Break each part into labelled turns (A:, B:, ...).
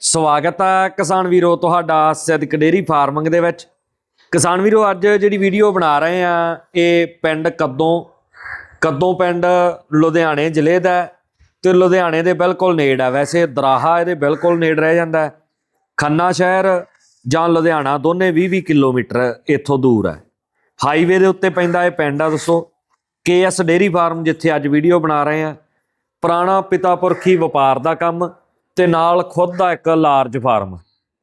A: ਸਵਾਗਤ ਹੈ ਕਿਸਾਨ ਵੀਰੋ ਤੁਹਾਡਾ ਸਿੱਧਕ ਡੇਰੀ ਫਾਰਮਿੰਗ ਦੇ ਵਿੱਚ। ਕਿਸਾਨ ਵੀਰੋ, ਅੱਜ ਜਿਹੜੀ ਵੀਡੀਓ ਬਣਾ ਰਹੇ ਆ, ਇਹ ਪਿੰਡ ਕੱਦੋਂ ਕੱਦੋਂ ਪਿੰਡ ਲੁਧਿਆਣੇ ਜ਼ਿਲ੍ਹੇ ਦਾ ਹੈ ਤੇ ਲੁਧਿਆਣੇ ਦੇ ਬਿਲਕੁਲ ਨੇੜ ਹੈ ਵੈਸੇ ਦਰਾਹਾ ਇਹਦੇ ਬਿਲਕੁਲ ਨੇੜ ਰਹਿ ਜਾਂਦਾ ਖੰਨਾ ਸ਼ਹਿਰ ਜਾਂ ਲੁਧਿਆਣਾ ਦੋਨੇ 20-20 ਕਿਲੋਮੀਟਰ ਇੱਥੋਂ ਦੂਰ ਹੈ। ਹਾਈਵੇ ਦੇ ਉੱਤੇ ਪੈਂਦਾ ਇਹ ਪਿੰਡ ਆ ਦੋਸਤੋ ਕੇਐਸ ਡੇਰੀ ਫਾਰਮ ਜਿੱਥੇ ਅੱਜ ਵੀਡੀਓ ਬਣਾ ਰਹੇ ਆ। ਪੁਰਾਣਾ ਪਿਤਾ ਪੁਰਖੀ ਵਪਾਰ ਦਾ ਕੰਮ ਤੇ ਨਾਲ ਖੁਦ ਦਾ ਇੱਕ ਲਾਰਜ ਫਾਰਮ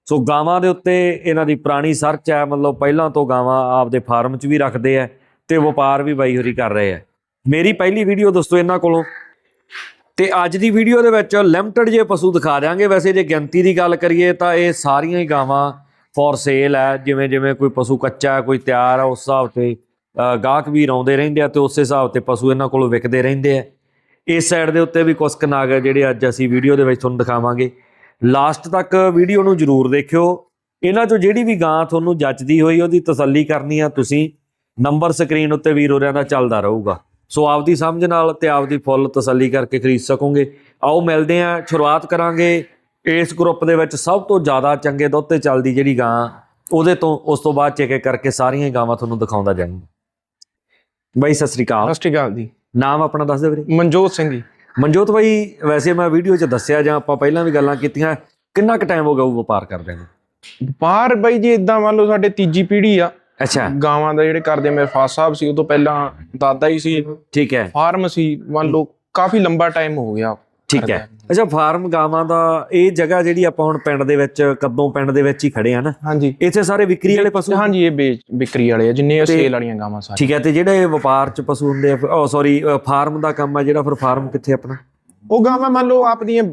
A: ਸੋ ਗਾਵਾਂ ਦੇ ਉੱਤੇ ਇਹਨਾਂ ਦੀ ਪੁਰਾਣੀ ਸਰਚ ਹੈ, ਮਤਲਬ ਪਹਿਲਾਂ ਤੋਂ ਗਾਵਾਂ ਆਪਦੇ ਫਾਰਮ 'ਚ ਵੀ ਰੱਖਦੇ ਆ ਤੇ ਵਪਾਰ ਵੀ ਬਾਈ ਹੋਰੀ ਕਰ ਰਹੇ ਆ ਮੇਰੀ ਪਹਿਲੀ ਵੀਡੀਓ ਦੋਸਤੋ ਇਹਨਾਂ ਕੋਲੋਂ। ਤੇ ਅੱਜ ਦੀ ਵੀਡੀਓ ਦੇ ਵਿੱਚ ਲਿਮਟਿਡ ਜੇ ਪਸ਼ੂ ਦਿਖਾ ਦਿਆਂਗੇ, ਵੈਸੇ ਜੇ ਗਿਣਤੀ ਦੀ ਗੱਲ ਕਰੀਏ ਤਾਂ ਇਹ ਸਾਰੀਆਂ ਹੀ ਗਾਵਾਂ ਫॉर ਸੇਲ ਹੈ ਜਿਵੇਂ ਜਿਵੇਂ ਕੋਈ ਪਸ਼ੂ ਕੱਚਾ ਹੈ, ਕੋਈ ਤਿਆਰ ਹੈ, ਉਸ ਹਿਸਾਬ ਤੇ ਗਾਹਕ ਵੀ ਆਉਂਦੇ ਰਹਿੰਦੇ ਆ ਤੇ ਉਸੇ ਹਿਸਾਬ ਤੇ ਪਸ਼ੂ ਇਹਨਾਂ ਕੋਲੋਂ ਵਿਕਦੇ ਰਹਿੰਦੇ ਆ। ਇਸ ਸਾਈਡ ਦੇ ਉੱਤੇ ਵੀ ਕੁਝ ਕਨਾਗ ਹੈ ਜਿਹੜੇ ਅੱਜ ਅਸੀਂ ਵੀਡੀਓ ਦੇ ਵਿੱਚ ਤੁਹਾਨੂੰ ਦਿਖਾਵਾਂਗੇ। ਲਾਸਟ ਤੱਕ ਵੀਡੀਓ ਨੂੰ ਜਰੂਰ ਦੇਖਿਓ। ਇਹਨਾਂ ਚੋਂ ਜਿਹੜੀ ਵੀ ਗਾਂ ਤੁਹਾਨੂੰ ਜੱਚਦੀ ਹੋਈ ਉਹਦੀ ਤਸੱਲੀ ਕਰਨੀ ਆ ਤੁਸੀਂ। ਨੰਬਰ ਸਕਰੀਨ ਉੱਤੇ ਵੀਰ ਹੋਰਿਆਂ ਦਾ ਚੱਲਦਾ ਰਹੂਗਾ। ਸੋ ਆਪਦੀ ਸਮਝ ਨਾਲ ਤੇ ਆਪਦੀ ਫੁੱਲ ਤਸੱਲੀ ਕਰਕੇ ਖਰੀਦ ਸਕੋਗੇ। ਆਓ ਮਿਲਦੇ ਆ ਸ਼ੁਰੂਆਤ ਕਰਾਂਗੇ। ਇਸ ਗਰੁੱਪ ਦੇ ਵਿੱਚ ਸਭ ਤੋਂ ਜ਼ਿਆਦਾ ਚੰਗੇ ਦੁੱਧ ਤੇ ਚੱਲਦੀ ਜਿਹੜੀ ਗਾਂ, ਉਹਦੇ ਤੋਂ ਉਸ ਤੋਂ ਬਾਅਦ ਚੈੱਕ ਕਰਕੇ ਸਾਰੀਆਂ ਹੀ ਗਾਵਾਂ ਤੁਹਾਨੂੰ ਦਿਖਾਉਂਦਾ ਜਾਵਾਂਗਾ ਬਾਈ, ਸਤਿ ਸ੍ਰੀ ਅਕਾਲ।
B: ਸਤਿ ਸ਼੍ਰੀ ਅਕਾਲ ਜੀ।
A: ਨਾਮ ਆਪਣਾ ਦੱਸ ਦਿਓ ਵੀਰੇ।
B: ਮਨਜੋਤ ਸਿੰਘ ਜੀ।
A: ਮਨਜੋਤ ਬਾਈ ਵੈਸੇ ਮੈਂ ਵੀਡੀਓ 'ਚ ਦੱਸਿਆ ਜਾਂ ਆਪਾਂ ਪਹਿਲਾਂ ਵੀ ਗੱਲਾਂ ਕੀਤੀਆਂ ਕਿੰਨਾ ਕੁ ਟਾਈਮ ਹੋ ਗਿਆ ਉਹ ਵਪਾਰ ਕਰਦੇ ਨੇ?
B: ਬਾਹਰ ਬਾਈ ਜੀ ਇਦਾਂ ਮੰਨ ਲਓ ਸਾਡੇ ਤੀਜੀ ਪੀੜ੍ਹੀ ਆ।
A: ਅੱਛਾ।
B: ਗਾਵਾਂ ਦਾ ਜਿਹੜੇ ਕਰਦੇ ਮੇਰੇ ਫਾਦਰ ਸਾਹਿਬ ਸੀ ਉਹ ਤੋਂ ਪਹਿਲਾਂ ਦਾਦਾ ਹੀ ਸੀ।
A: ਠੀਕ ਹੈ।
B: ਫਾਰਮ ਸੀ ਮੰਨ ਲਓ ਕਾਫੀ ਲੰਬਾ ਟਾਈਮ ਹੋ ਗਿਆ।
A: ਠੀਕ ਹੈ। ਅੱਛਾ ਫਾਰਮ ਗਾਵਾਂ ਦਾ ਇਹ ਜਗ੍ਹਾ ਜਿਹੜੀ ਆਪਾਂ ਹੁਣ ਪਿੰਡ ਦੇ ਵਿੱਚ ਕਦੋਂ ਪਿੰਡ ਦੇ ਵਿੱਚ ਹੀ ਖੜੇ ਆ ਨਾ?
B: ਹਾਂਜੀ।
A: ਇੱਥੇ ਸਾਰੇ ਵਿਕਰੀ ਵਾਲੇ ਪਸ਼ੂ?
B: ਹਾਂਜੀ ਇਹ ਵੇਚ ਵਿਕਰੀ ਵਾਲੇ ਆ ਜਿੰਨੇ ਸੇਲ ਵਾਲੀਆਂ ਗਾਵਾਂ ਸਾਰੀਆਂ।
A: ਠੀਕ ਹੈ ਤੇ ਜਿਹੜੇ ਵਪਾਰ 'ਚ ਪਸ਼ੂ ਹੁੰਦੇ ਆ ਉਹ ਸੌਰੀ ਫਾਰਮ ਦਾ ਕੰਮ ਆ ਜਿਹੜਾ ਫਿਰ ਫਾਰਮ ਕਿੱਥੇ ਆਪਣਾ?
B: ਉਹ ਗਾਵਾਂ ਮੰਨ ਲਓ ਆਪਦੀਆਂ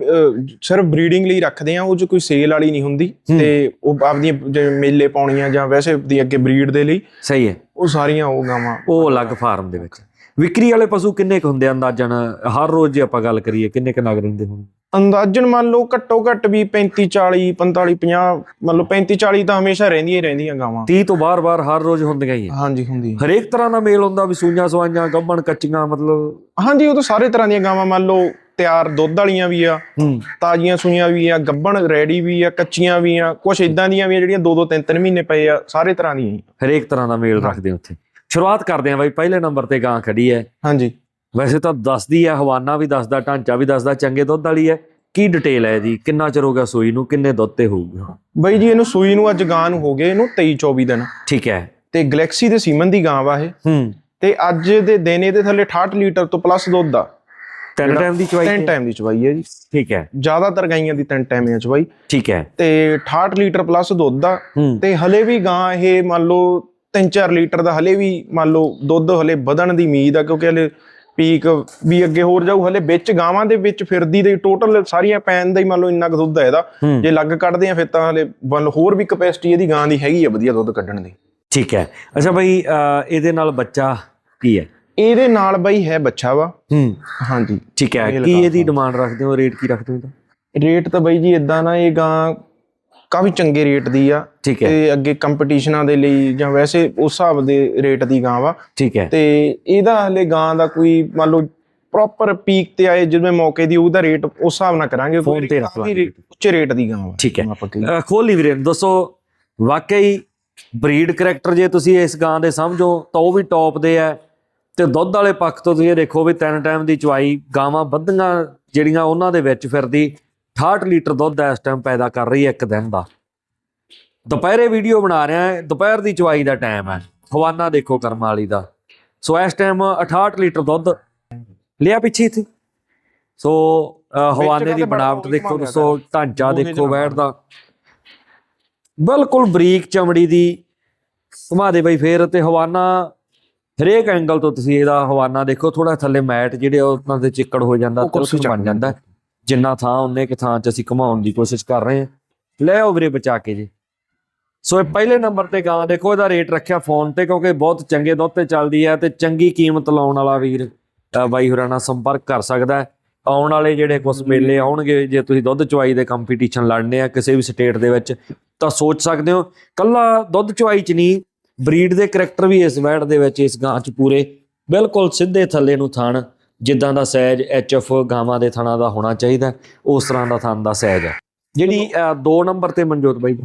B: ਸਿਰਫ ਬਰੀਡਿੰਗ ਲਈ ਰੱਖਦੇ ਆ ਉਹ ਚ ਕੋਈ ਸੇਲ ਵਾਲੀ ਨਹੀਂ ਹੁੰਦੀ। ਤੇ ਉਹ ਆਪਦੀਆਂ ਮੇਲੇ ਪਾਉਣੀਆਂ ਜਾਂ ਵੈਸੇ ਦੀ ਅੱਗੇ ਬਰੀਡ ਦੇ ਲਈ
A: ਸਹੀ ਹੈ।
B: ਉਹ ਸਾਰੀਆਂ ਉਹ ਗਾਵਾਂ
A: ਉਹ ਅਲੱਗ ਫਾਰਮ ਦੇ ਵਿੱਚ। ਵਿਕਰੀ ਵਾਲੇ ਪਸ਼ੂ ਕਿੰਨੇ ਕੁ ਹੁੰਦੇ ਆ ਅੰਦਾਜ਼ਨ? ਹਰ ਰੋਜ਼ ਜੇ ਆਪਾਂ ਗੱਲ ਕਰੀਏ ਕਿੰਨੇ ਕੁ ਨਗ ਰਹਿੰਦੇ ਹੋਣ?
B: ਅੰਦਾਜ਼ਨ ਮੰਨ ਲਓ ਘੱਟੋ ਘੱਟ ਵੀ 35 40 45 50 ਮੰਨ ਲਓ 35 40 ਤਾਂ ਹਮੇਸ਼ਾ ਰਹਿੰਦੀਆਂ ਹੀ ਰਹਿੰਦੀਆਂ ਗਾਵਾਂ।
A: 30 ਤੋਂ ਬਾਰ-ਬਾਰ ਹਰ ਰੋਜ਼ ਹੁੰਦੀਆਂ ਹੀ ਆ।
B: ਹਾਂਜੀ ਹੁੰਦੀ
A: ਹਰੇਕ ਤਰ੍ਹਾਂ ਦਾ ਮੇਲ ਹੁੰਦਾ ਵੀ ਸੂਈਆਂ ਸਵਾਈਆਂ ਗੱਭਣ ਕੱਚੀਆਂ ਮਤਲਬ?
B: ਹਾਂਜੀ ਉਹ ਤਾਂ ਸਾਰੇ ਤਰ੍ਹਾਂ ਦੀਆਂ ਗਾਵਾਂ ਮੰਨ ਲਓ ਤਿਆਰ ਦੁੱਧ ਵਾਲੀਆਂ ਵੀ ਆ
A: ਹੂੰ।
B: ਤਾਜ਼ੀਆਂ ਸੂਈਆਂ ਵੀ ਆ ਗੱਭਣ ਰੈਡੀ ਵੀ ਆ ਕੱਚੀਆਂ ਵੀ ਆ ਕੁਝ ਇਦਾਂ ਦੀਆਂ ਵੀ ਆ ਜਿਹੜੀਆਂ 2 2 3 3 ਮਹੀਨੇ ਪਏ ਆ ਸਾਰੇ ਤਰ੍ਹਾਂ ਦੀਆਂ ਹੀ।
A: ਹਰੇਕ ਤਰ੍ਹਾਂ ਦਾ ਮੇਲ ਰੱਖਦੇ ਉੱਥੇ। ਸ਼ੁਰੂਆਤ ਕਰਦੇ ਆਂ ਬਾਈ ਪਹਿਲੇ ਨੰਬਰ ਤੇ ਗਾਂ ਖੜੀ ਹੈ
B: ਹਾਂਜੀ।
A: ਵੈਸੇ ਤਾਂ ਦੱਸਦੀ ਹੈ ਹਵਾਨਾ ਵੀ ਦੱਸਦਾ ਢਾਂਚਾ ਵੀ ਦੱਸਦਾ ਚੰਗੇ ਦੁੱਧ ਵਾਲੀ ਹੈ ਕੀ ਡਿਟੇਲ ਹੈ ਇਹਦੀ? ਕਿੰਨਾ ਚਿਰ ਹੋ ਗਿਆ ਸੂਈ ਨੂੰ? ਕਿੰਨੇ ਦੁੱਧ ਤੇ ਹੋਊਗਾ
B: ਬਈ ਜੀ ਇਹਨੂੰ ਸੂਈ ਨੂੰ ਅੱਜ ਗਾਂ ਨੂੰ ਹੋ ਗਏ ਇਹਨੂੰ 23 24 ਦਿਨ।
A: ਠੀਕ ਹੈ
B: ਤੇ ਗਲੈਕਸੀ ਦੇ ਸੀਮਨ ਦੀ ਗਾਂ ਵਾ ਇਹ।
A: ਹੂੰ।
B: ਤੇ ਅੱਜ ਦੇ ਦਿਨ ਇਹਦੇ ਥੱਲੇ 68 ਲੀਟਰ ਤੋਂ ਪਲੱਸ ਦੁੱਧ ਆ।
A: ਤਿੰਨ ਟਾਈਮ ਦੀ ਚਵਾਈ
B: ਤਿੰਨ ਟਾਈਮ ਦੀ ਚਵਾਈ ਹੈ ਜੀ।
A: ਠੀਕ ਹੈ
B: ਜ਼ਿਆਦਾਤਰ ਗਾਈਆਂ ਦੀ ਤਿੰਨ ਟਾਈਮ ਹੈ ਚਵਾਈ
A: ਠੀਕ ਹੈ
B: ਤੇ 68 ਲੀਟਰ ਪਲੱਸ ਦੁੱਧ ਆ।
A: ਹੂੰ।
B: ਤੇ ਹਲੇ ਵੀ ਗਾਂ ਇਹ ਮੰਨ ਲਓ 3-4 ਲੀਟਰ ਦਾ ਹਲੇ ਵੀ ਮੰਨ ਲਓ ਦੁੱਧ ਹਲੇ ਵਧਣ ਦੀ ਉਮੀਦ ਆ ਕਿਉਂਕਿ ਹਲੇ ਪੀਕ ਵੀ ਅੱਗੇ ਹੋਰ ਜਾਊ ਹਲੇ ਵਿੱਚ ਗਾਵਾਂ ਦੇ ਵਿੱਚ ਫਿਰਦੀ ਦੇ ਟੋਟਲ ਸਾਰੀਆਂ ਪੈਣ ਦਾ ਹੀ ਮੰਨ ਲਓ ਇੰਨਾ ਕੁ ਦੁੱਧ ਹੈ ਇਹਦਾ। ਜੇ ਲੱਗ ਕੱਢਦੇ ਆ ਫਿਰ ਤਾਂ ਹਲੇ ਮੰਨ ਲਓ ਹੋਰ ਵੀ ਕਪੈਸਿਟੀ ਇਹਦੀ ਗਾਂ ਦੀ ਹੈਗੀ ਆ ਵਧੀਆ ਦੁੱਧ ਕੱਢਣ ਦੀ।
A: ਠੀਕ ਹੈ। ਅੱਛਾ ਅਹ, ਇਹਦੇ ਨਾਲ ਬੱਚਾ ਕੀ ਹੈ?
B: ਇਹਦੇ ਨਾਲ ਬਈ ਹੈ ਬੱਚਾ ਵਾ।
A: ਹੂੰ।
B: ਹਾਂਜੀ।
A: ਠੀਕ ਹੈ। ਕੀ ਇਹਦੀ ਡਿਮਾਂਡ ਰੱਖਦੇ ਹੋ? ਰੇਟ ਕੀ ਰੱਖਦੇ ਹੋ ਇਹਦਾ?
B: ਰੇਟ ਤਾਂ ਬਈ ਜੀ ਇਦਾਂ ਨਾ ਇਹ ਗਾਂ ਕਾਫੀ ਚੰਗੇ ਰੇਟ ਦੀ ਆ
A: ਠੀਕ ਹੈ।
B: ਤੇ ਅੱਗੇ ਕੰਪੀਟੀਸ਼ਨਾਂ ਦੇ ਲਈ ਜਾਂ ਵੈਸੇ ਉਸ ਹਿਸਾਬ ਦੇ ਰੇਟ ਦੀ ਗਾਂ ਵਾ।
A: ਠੀਕ ਹੈ।
B: ਤੇ ਇਹਦਾ ਹਲੇ ਗਾਂ ਦਾ ਕੋਈ ਮੰਨ ਲਓ ਪ੍ਰੋਪਰ ਪੀਕ ਤੇ ਆਏ ਜਿਵੇਂ ਮੌਕੇ ਦੀ ਉਹਦਾ ਰੇਟ ਉਸ ਹਿਸਾਬ ਨਾਲ ਕਰਾਂਗੇ।
A: Phone ਤੇ ਰੱਖ
B: ਕਾਫੀ
A: ਲਾਂਗੇ।
B: ਰੇਟ- ਉੱਚ ਰੇਟ ਦੀ ਗਾਂ ਵਾ।
A: ਠੀਕ ਹੈ। ਖੋਲੀ ਵੀਰੇ ਦੱਸੋ ਵਾਕਈ ਬਰੀਡ ਕਰੈਕਟਰ ਜੇ ਤੁਸੀਂ ਇਸ ਗਾਂ ਦੇ ਸਮਝੋ ਤਾਂ ਉਹ ਵੀ ਟੌਪ ਦੇ ਆ। ਤੇ ਦੁੱਧ ਵਾਲੇ ਪੱਖ ਤੋਂ ਤੁਸੀਂ ਇਹ ਦੇਖੋ ਵੀ ਤਿੰਨ ਟਾਈਮ ਦੀ ਚਵਾਈ ਗਾਵਾਂ ਵੱਧੀਆਂ ਜਿਹੜੀਆਂ ਉਹਨਾਂ ਦੇ ਵਿੱਚ ਫਿਰਦੀ। 68 ਲੀਟਰ ਦੁੱਧ ਇਸ ਟਾਈਮ ਪੈਦਾ ਕਰ ਰਹੀ ਹੈ ਇੱਕ ਦਿਨ ਦਾ। ਦੁਪਹਿਰੇ ਵੀਡੀਓ ਬਣਾ ਰਿਹਾ ਹੈ ਦੁਪਹਿਰ ਦੀ ਚਵਾਈ ਦਾ ਟਾਈਮ ਹੈ। ਹਵਾਨਾ ਦੇਖੋ ਕਰਮ ਵਾਲੀ ਦਾ। ਸੋ ਇਸ ਟਾਈਮ 68 ਲੀਟਰ ਦੁੱਧ ਲਿਆ ਪਿੱਛੇ ਇੱਥੇ। ਸੋ ਹਵਾਨੇ ਦੀ ਬਣਾਵਟ ਦੇਖੋ ਦੱਸੋ ਢਾਂਚਾ ਦੇਖੋ। ਬੈਠ ਦਾ ਬਿਲਕੁਲ ਬਰੀਕ ਚਮੜੀ ਦੀ ਘੁਮਾ ਦੇ ਬਈ ਫੇਰ ਤੇ ਹਵਾਨਾ ਹਰੇਕ ਐਂਗਲ ਤੋਂ ਤੁਸੀਂ ਇਹਦਾ ਹਵਾਨਾ ਦੇਖੋ ਥੋੜਾ ਥੱਲੇ ਮੈਟ ਜਿਹੜੇ ਉਹ ਉਹਨਾਂ ਦੇ ਚਿੱਕੜ ਹੋ ਜਾਂਦਾ ਤਿਲਕਣ ਬਣ ਜਾਂਦਾ। ਜਿੰਨਾ ਥਾਂ ਉਹਨੇ ਕਿ ਥਾਂ 'ਚ ਅਸੀਂ ਘੁਮਾਉਣ ਦੀ ਕੋਸ਼ਿਸ਼ ਕਰ ਰਹੇ ਹਾਂ। ਲੈ ਆਓ ਬਚਾ ਕੇ ਜੀ। ਸੋ ਇਹ ਪਹਿਲੇ ਨੰਬਰ ਤੇ ਗਾਂ ਦੇਖੋ, ਇਹਦਾ ਰੇਟ ਰੱਖਿਆ ਫੋਨ ਤੇ ਕਿਉਂਕਿ ਬਹੁਤ ਚੰਗੇ ਦੁੱਧ ਤੇ ਚੱਲਦੀ ਹੈ ਤੇ ਚੰਗੀ ਕੀਮਤ ਲਾਉਣ ਵਾਲਾ ਵੀਰ ਬਾਈ ਹੋਰਾਂ ਨਾਲ ਸੰਪਰਕ ਕਰ ਸਕਦਾ ਆਉਣ ਵਾਲੇ ਜਿਹੜੇ ਕੁਝ ਮੇਲੇ ਆਉਣਗੇ, ਜੇ ਤੁਸੀਂ ਦੁੱਧ ਚਵਾਈ ਦੇ ਕੰਪੀਟੀਸ਼ਨ ਲੜਨੇ ਆ ਕਿਸੇ ਵੀ ਸਟੇਟ ਦੇ ਵਿੱਚ, ਤਾਂ ਸੋਚ ਸਕਦੇ ਹੋ। ਕੱਲਾ ਦੁੱਧ ਚਵਾਈ ਚ ਨਹੀਂ ਬਰੀਡ ਦੇ ਕਰੈਕਟਰ ਵੀ ਇਸ ਵੈਟ ਦੇ ਵਿੱਚ ਇਸ ਗਾਂ ਚ ਪੂਰੇ, ਬਿਲਕੁਲ ਸਿੱਧੇ ਥੱਲੇ ਨੂੰ ਥਾਣ। ਜਿੱਦਾਂ ਦਾ ਸਾਈਜ਼ ਐਚਐਫ ਗਾਵਾਂ ਦੇ ਥਣਾ ਦਾ ਹੋਣਾ ਚਾਹੀਦਾ ਉਸ ਤਰ੍ਹਾਂ ਦਾ ਥਣ ਦਾ ਸਾਈਜ਼ ਹੈ। ਜਿਹੜੀ 2 ਨੰਬਰ ਤੇ ਮਨਜੋਤ ਬਾਈ।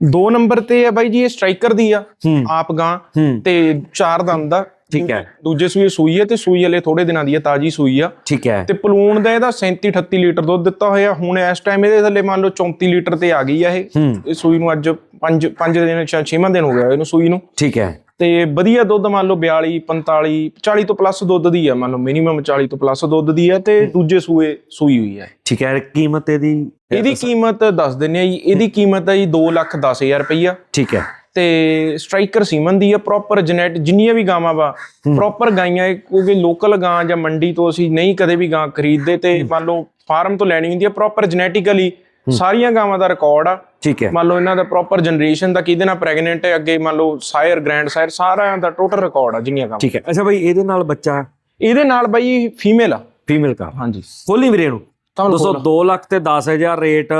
B: ਦੋ ਨੰਬਰ ਤੇ ਹੈ ਬਾਈ ਜੀ ਇਹ ਸਟ੍ਰਾਈਕਰ ਦੀ ਆ ਆਪ ਗਾਂ। ਤੇ ਚਾਰ ਦੰਦ ਦਾ
A: ਠੀਕ ਹੈ।
B: ਦੂਜੇ ਸੂਏ ਸੂਈ ਹੈ ਤੇ ਸੂਈ ਹਲੇ ਥੋੜੇ ਦਿਨਾਂ ਦੀ ਹੈ ਤਾਜੀ ਸੂਈ ਆ।
A: ਠੀਕ ਹੈ।
B: ਤੇ ਪਲੂਣ ਦਾ ਇਹਦਾ 37 38 ਲੀਟਰ ਦੁੱਧ ਦਿੱਤਾ ਹੋਇਆ। ਹੁਣ ਇਸ ਟਾਈਮ ਇਹਦੇ ਥੱਲੇ ਮੰਨ ਲਓ 34 ਲੀਟਰ ਤੇ ਆ ਗਈ ਆ ਇਹ। ਸੂਈ ਨੂੰ ਅੱਜ 5 5 ਦਿਨ ਸ਼ਾਇਦ 6ਵਾਂ ਦਿਨ ਹੋ ਗਿਆ ਇਹਨੂੰ ਸੂਈ ਨੂੰ।
A: ਠੀਕ ਹੈ।
B: ਤੇ ਵਧੀਆ ਦੁੱਧ ਮੰਨ ਲਓ 42 45 40 ਤੋਂ ਪਲੱਸ ਦੁੱਧ ਦੀ ਆ ਮੰਨ ਲਓ ਮਿਨੀਮਮ 40 ਤੋਂ ਪਲੱਸ ਦੁੱਧ ਦੀ ਆ ਤੇ ਦੂਜੇ ਸੂਏ ਸੂਈ ਹੋਈ ਹੈ
A: ਠੀਕ ਹੈ ਕੀਮਤ ਇਹਦੀ
B: ਇਹਦੀ ਕੀਮਤ ਦੱਸ ਦਿੰਨੇ ਆ ਜੀ ਇਹਦੀ ਕੀਮਤ ਹੈ ਜੀ 2 ਲੱਖ 10000 ਰੁਪਈਆ।
A: ਠੀਕ ਹੈ।
B: ਤੇ ਸਟ੍ਰਾਈਕਰ ਸੀਮਨ ਦੀ ਆ ਪ੍ਰੋਪਰ ਜੈਨੇਟ ਜਿੰਨੀਆਂ ਵੀ ਗਾਵਾਂ ਵਾ ਪ੍ਰੋਪਰ ਗਾਈਆਂ ਕਿਉਂਕਿ ਲੋਕਲ ਗਾਂ ਜਾਂ ਮੰਡੀ ਤੋਂ ਅਸੀਂ ਨਹੀਂ ਕਦੇ ਵੀ ਗਾਂ ਖਰੀਦਦੇ ਤੇ ਮੰਨ ਲਓ ਫਾਰਮ ਤੋਂ ਲੈਣੀ ਹੁੰਦੀ ਆ ਪ੍ਰੋਪਰ ਜੈਨੇਟਿਕਲੀ ਸਾਰੀਆਂ ਗਾਵਾਂ ਦਾ ਰਿਕਾਰਡ ਆ।
A: ਠੀਕ ਹੈ।
B: ਮੰਨ ਲਓ ਇਹਨਾਂ ਦਾ ਪ੍ਰੋਪਰ ਜਨਰੇਸ਼ਨ ਦਾ ਕਿਹਦੇ ਨਾਲ ਪ੍ਰੈਗਨੈਂਟ ਹੈ ਅੱਗੇ ਮੰਨ ਲਓ ਸਾਇਰ ਗ੍ਰੈਂਡ ਸਾਇਰ ਸਾਰਿਆਂ ਦਾ ਟੋਟਲ ਰਿਕਾਰਡ ਆ ਜਿੰਨੀਆਂ ਗਾਵਾਂ।
A: ਠੀਕ ਹੈ। ਅੱਛਾ ਬਾਈ ਇਹਦੇ ਨਾਲ ਬੱਚਾ?
B: ਇਹਦੇ ਨਾਲ ਬਾਈ ਫੀਮੇਲ ਆ।
A: ਫੀਮੇਲ ਕਾ?
B: ਹਾਂਜੀ।
A: ਖੋਲੀ ਵੀਰੇ ਨੂੰ ਦੋਸਤੋ 2 ਲੱਖ ਤੇ 10000 ਰੇਟ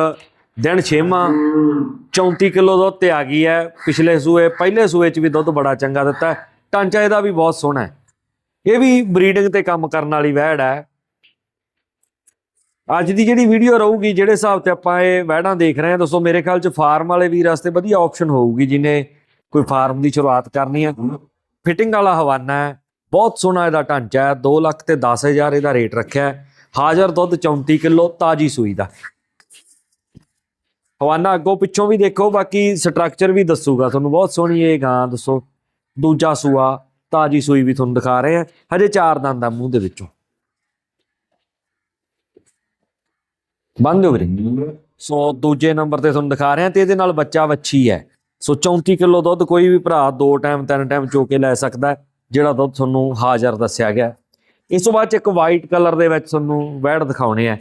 A: ਦਿਨ ਛੇਵਾਂ 34 ਕਿਲੋ ਦੁੱਧ ਤੇ ਆ ਗਈ ਹੈ। ਪਿਛਲੇ ਸੂਏ ਪਹਿਲੇ ਸੂਏ ਚ ਵੀ ਦੁੱਧ ਬੜਾ ਚੰਗਾ ਦਿੱਤਾ ਟਾਂਚਾ ਇਹਦਾ ਵੀ ਬਹੁਤ ਸੋਹਣਾ ਹੈ। ਇਹ ਵੀ ਬਰੀਡਿੰਗ ਤੇ ਕੰਮ ਕਰਨ ਵਾਲੀ ਵਹਿੜ ਹੈ। ਅੱਜ ਦੀ ਜਿਹੜੀ ਵੀਡੀਓ ਰਹੂਗੀ, ਜਿਹੜੇ ਹਿਸਾਬ ਤੇ ਆਪਾਂ ਇਹ ਵਹਿੜਾਂ ਦੇਖ ਰਹੇ ਹਾਂ ਦੋਸਤੋ ਮੇਰੇ ਖਿਆਲ ਚ ਫਾਰਮ ਵਾਲੇ ਵੀਰ ਵਾਸਤੇ ਵਧੀਆ ਆਪਸ਼ਨ ਹੋਊਗੀ, ਜਿਨੇ ਕੋਈ ਫਾਰਮ ਦੀ ਸ਼ੁਰੂਆਤ ਕਰਨੀ ਹੈ ਫਿਟਿੰਗ ਵਾਲਾ ਹਵਾਨਾ ਹੈ, ਬਹੁਤ ਸੋਹਣਾ ਇਹਦਾ ਢਾਂਚਾ ਹੈ 2 ਲੱਖ ਤੇ 10000 ਇਹਦਾ ਰੇਟ ਰੱਖਿਆ ਹੈ। ਹਾਜ਼ਰ ਦੁੱਧ 34 ਕਿਲੋ, ਤਾਜੀ ਸੂਈ ਦਾ। ਹਵਾਨਾ ਅੱਗੋਂ ਪਿੱਛੋਂ ਵੀ ਦੇਖੋ, ਬਾਕੀ ਸਟਰਕਚਰ ਵੀ ਦੱਸੂਗਾ ਤੁਹਾਨੂੰ, ਬਹੁਤ ਸੋਹਣੀ ਇਹ ਗਾਂ, ਦੱਸੋ। ਦੂਜਾ ਸੂਆ, ਤਾਜੀ ਸੂਈ ਵੀ ਤੁਹਾਨੂੰ ਦਿਖਾ ਰਹੇ ਆ ਹਜੇ ਚਾਰ ਦੰਦ ਆ ਮੂੰਹ ਦੇ ਵਿੱਚੋਂ। ਬੰਦ ਹੋ ਵੀਰੇ। ਸੋ ਦੂਜੇ ਨੰਬਰ ਤੇ ਤੁਹਾਨੂੰ ਦਿਖਾ ਰਹੇ ਤੇ ਇਹਦੇ ਨਾਲ ਬੱਚਾ ਵੱਛੀ ਹੈ। ਸੋ 34 ਕਿਲੋ ਦੁੱਧ ਕੋਈ ਵੀ ਭਰਾ ਦੋ ਟਾਈਮ ਤਿੰਨ ਟਾਈਮ ਚੋ ਕੇ ਲੈ ਸਕਦਾ ਜਿਹੜਾ ਦੁੱਧ ਤੁਹਾਨੂੰ ਹਾਜ਼ਰ ਦੱਸਿਆ ਗਿਆ। ਇਸ ਤੋਂ ਬਾਅਦ ਚ ਇੱਕ ਵਾਈਟ ਕਲਰ ਦੇ ਵਿੱਚ ਤੁਹਾਨੂੰ ਵੈੜ ਦਿਖਾਉਣੇ ਆ।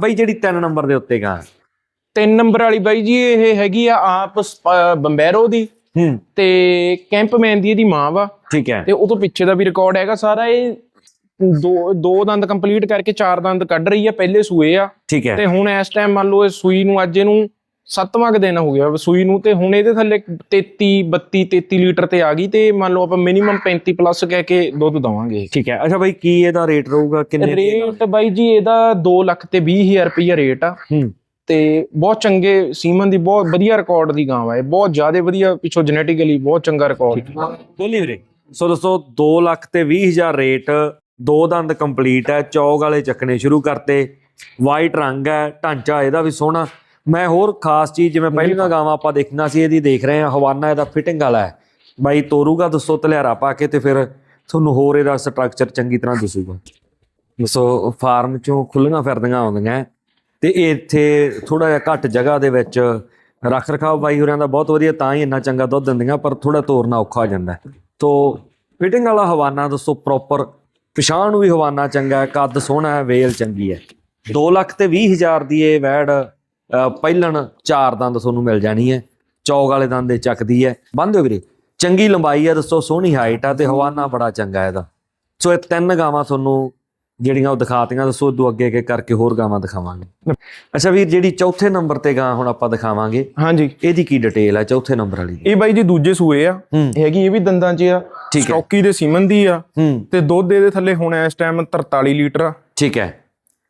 A: ਬਈ ਜਿਹੜੀ 3 ਨੰਬਰ ਦੇ ਉੱਤੇ ਗਾਂ।
B: ਤਿੰਨ ਨੰਬਰ ਵਾਲੀ ਬਾਈ ਜੀ ਇਹ ਹੈਗੀ ਆ ਆਪ ਬੰਬੈਰੋ ਦੀ। ਤੇ ਕੈਂਪਮੈਨ ਦੀ ਇਹਦੀ ਮਾਂ ਵਾ।
A: ਠੀਕ ਹੈ।
B: ਤੇ ਉਹ ਤੋਂ ਪਿੱਛੇ ਦਾ ਵੀ ਰਿਕਾਰਡ ਹੈਗਾ ਸਾਰਾ। ਇਹ ਦੋ ਦੋ ਦੰਦ ਕੰਪਲੀਟ ਕਰਕੇ ਚਾਰ ਦੰਦ ਕੱਢ ਰਹੀ ਆ ਪਹਿਲੇ ਸੂਏ ਆ।
A: ਠੀਕ ਹੈ।
B: ਤੇ ਹੁਣ ਇਸ ਟਾਈਮ ਮੰਨ ਲਓ ਇਹ ਸੂਈ ਨੂੰ ਅੱਜ ਇਹਨੂੰ ਸੱਤਵਾਂ ਕੁ ਦਿਨ ਹੋ ਗਿਆ ਸੂਈ ਨੂੰ ਤੇ ਹੁਣ ਇਹਦੇ ਥੱਲੇ 33 32 33 ਲੀਟਰ ਤੇ ਆ ਗਈ ਤੇ ਮੰਨ ਲਓ ਆਪਾਂ ਮਿਨੀਮਮ 35 ਪਲੱਸ ਕਹਿ ਕੇ ਦੁੱਧ ਦਵਾਂਗੇ।
A: ਠੀਕ ਹੈ। ਅੱਛਾ ਬਈ ਕੀ ਇਹਦਾ ਰੇਟ ਰਹੂਗਾ? ਕਿੰਨੇ?
B: ਰੇਟ ਬਾਈ ਜੀ ਇਹਦਾ 2 ਲੱਖ ਤੇ 20000 ਰੁਪਈਆ ਰੇਟ ਆ।
A: ਹੂੰ।
B: ਤੇ ਬਹੁਤ ਚੰਗੇ ਸੀਮਨ ਦੀ ਬਹੁਤ ਵਧੀਆ ਰਿਕਾਰਡ ਦੀ ਗਾਂ ਵਾ ਇਹ। ਬਹੁਤ ਜ਼ਿਆਦਾ ਵਧੀਆ ਪਿੱਛੋਂ ਜੈਨੇਟਿਕਲੀ ਬਹੁਤ ਚੰਗਾ ਰਿਕਾਰਡ
A: ਬੋਲੀ ਵੀਰੇ। ਸੋ ਦੋਸਤੋ 2 ਲੱਖ ਤੇ 20000 ਰੇਟ ਦੋ ਦੰਦ ਕੰਪਲੀਟ ਹੈ ਚੌਗ ਵਾਲੇ ਚੱਕਣੇ ਸ਼ੁਰੂ ਕਰਤੇ ਵਾਈਟ ਰੰਗ ਹੈ ਢਾਂਚਾ ਇਹਦਾ ਵੀ ਸੋਹਣਾ। ਮੈਂ ਹੋਰ ਖਾਸ ਚੀਜ਼ ਜਿਵੇਂ ਪਹਿਲੀਆਂ ਗਾਵਾਂ ਆਪਾਂ ਦੇਖਣਾ ਸੀ ਇਹਦੀ ਦੇਖ ਰਹੇ ਹਾਂ ਹਵਾਨਾ ਇਹਦਾ ਫਿਟਿੰਗ ਵਾਲਾ ਹੈ। ਬਾਈ ਤੋਰੂਗਾ ਦੋਸਤੋ ਤਲਿਆਰਾ ਪਾ ਕੇ ਤੇ ਫਿਰ ਤੁਹਾਨੂੰ ਹੋਰ ਇਹਦਾ ਸਟਰਕਚਰ ਚੰਗੀ ਤਰ੍ਹਾਂ ਦਿਸੂਗਾ। ਸੋ ਫਾਰਮ ਚੋਂ ਖੁੱਲੀਆਂ ਫਿਰਦੀਆਂ ਆਉਂਦੀਆਂ ਤੇ ਇੱਥੇ ਥੋੜਾ ਜਿਹਾ ਘੱਟ ਜਗ੍ਹਾ ਦੇ ਵਿੱਚ ਰੱਖ ਰਖਾਵ ਬਾਈ ਹੋਰਿਆਂ ਦਾ ਬਹੁਤ ਵਧੀਆ ਤਾਂ ਹੀ ਇੰਨਾ ਚੰਗਾ ਦੁੱਧ ਦਿੰਦੀਆਂ ਪਰ ਥੋੜਾ ਤੋਰਨਾ ਔਖਾ ਹੋ ਜਾਂਦਾ। ਤੋ ਫਿਟਿੰਗ ਵਾਲਾ ਹਵਾਨਾ ਦੋਸਤੋ ਪ੍ਰੋਪਰ ਪਛਾਣ ਨੂੰ ਵੀ ਹਵਾਨਾ ਚੰਗਾ ਹੈ, ਕੱਦ ਸੋਹਣਾ ਹੈ, ਵੇਲ ਚੰਗੀ ਹੈ। 2 ਲੱਖ ਤੇ 20 ਹਜ਼ਾਰ ਦੀ ਇਹ ਵੈੜ ਪਹਿਲਣ ਚਾਰ ਦੰਦ ਤੁਹਾਨੂੰ ਮਿਲ ਜਾਣੀ ਹੈ। ਚੌਗ ਵਾਲੇ ਦੰਦ ਦੇ ਚੱਕਦੀ ਹੈ। ਬੰਦ ਹੋ ਵੀਰੇ, ਚੰਗੀ ਲੰਬਾਈ ਹੈ, ਦੱਸੋ ਸੋਹਣੀ ਹਾਈਟ ਆ ਤੇ ਹਵਾਨਾ ਬੜਾ ਚੰਗਾ ਇਹਦਾ। ਸੋ ਇਹ ਤਿੰਨ ਗਾਵਾਂ ਤੁਹਾਨੂੰ ਜਿਹੜੀਆਂ ਉਹ ਦਿਖਾਤੀਆਂ ਦੱਸੋ ਉਦੋਂ ਅੱਗੇ ਅੱਗੇ ਕਰਕੇ ਹੋਰ ਗਾਵਾਂ ਦਿਖਾਵਾਂਗੇ। ਅੱਛਾ ਵੀਰ ਜਿਹੜੀ ਚੌਥੇ ਨੰਬਰ ਤੇ ਗਾਂ ਹੁਣ ਆਪਾਂ ਦਿਖਾਵਾਂਗੇ
B: ਹਾਂਜੀ।
A: ਇਹਦੀ ਕੀ ਡਿਟੇਲ ਹੈ ਚੌਥੇ ਨੰਬਰ ਵਾਲੀ ਦੀ?
B: ਇਹ ਬਾਈ ਜੀ ਦੂਜੇ ਸੂਏ ਆ। ਹੈਗੀ ਇਹ ਵੀ ਦੰਦਾਂ 'ਚ ਆ। ਸਟੌਕੀ ਦੇ ਸੀਮਨ ਦੀ ਆ। ਤੇ ਦੁੱਧ ਇਹਦੇ ਥੱਲੇ ਹੁਣ ਇਸ ਟਾਈਮ 43 ਲੀਟਰ ਆ।
A: ਠੀਕ ਹੈ।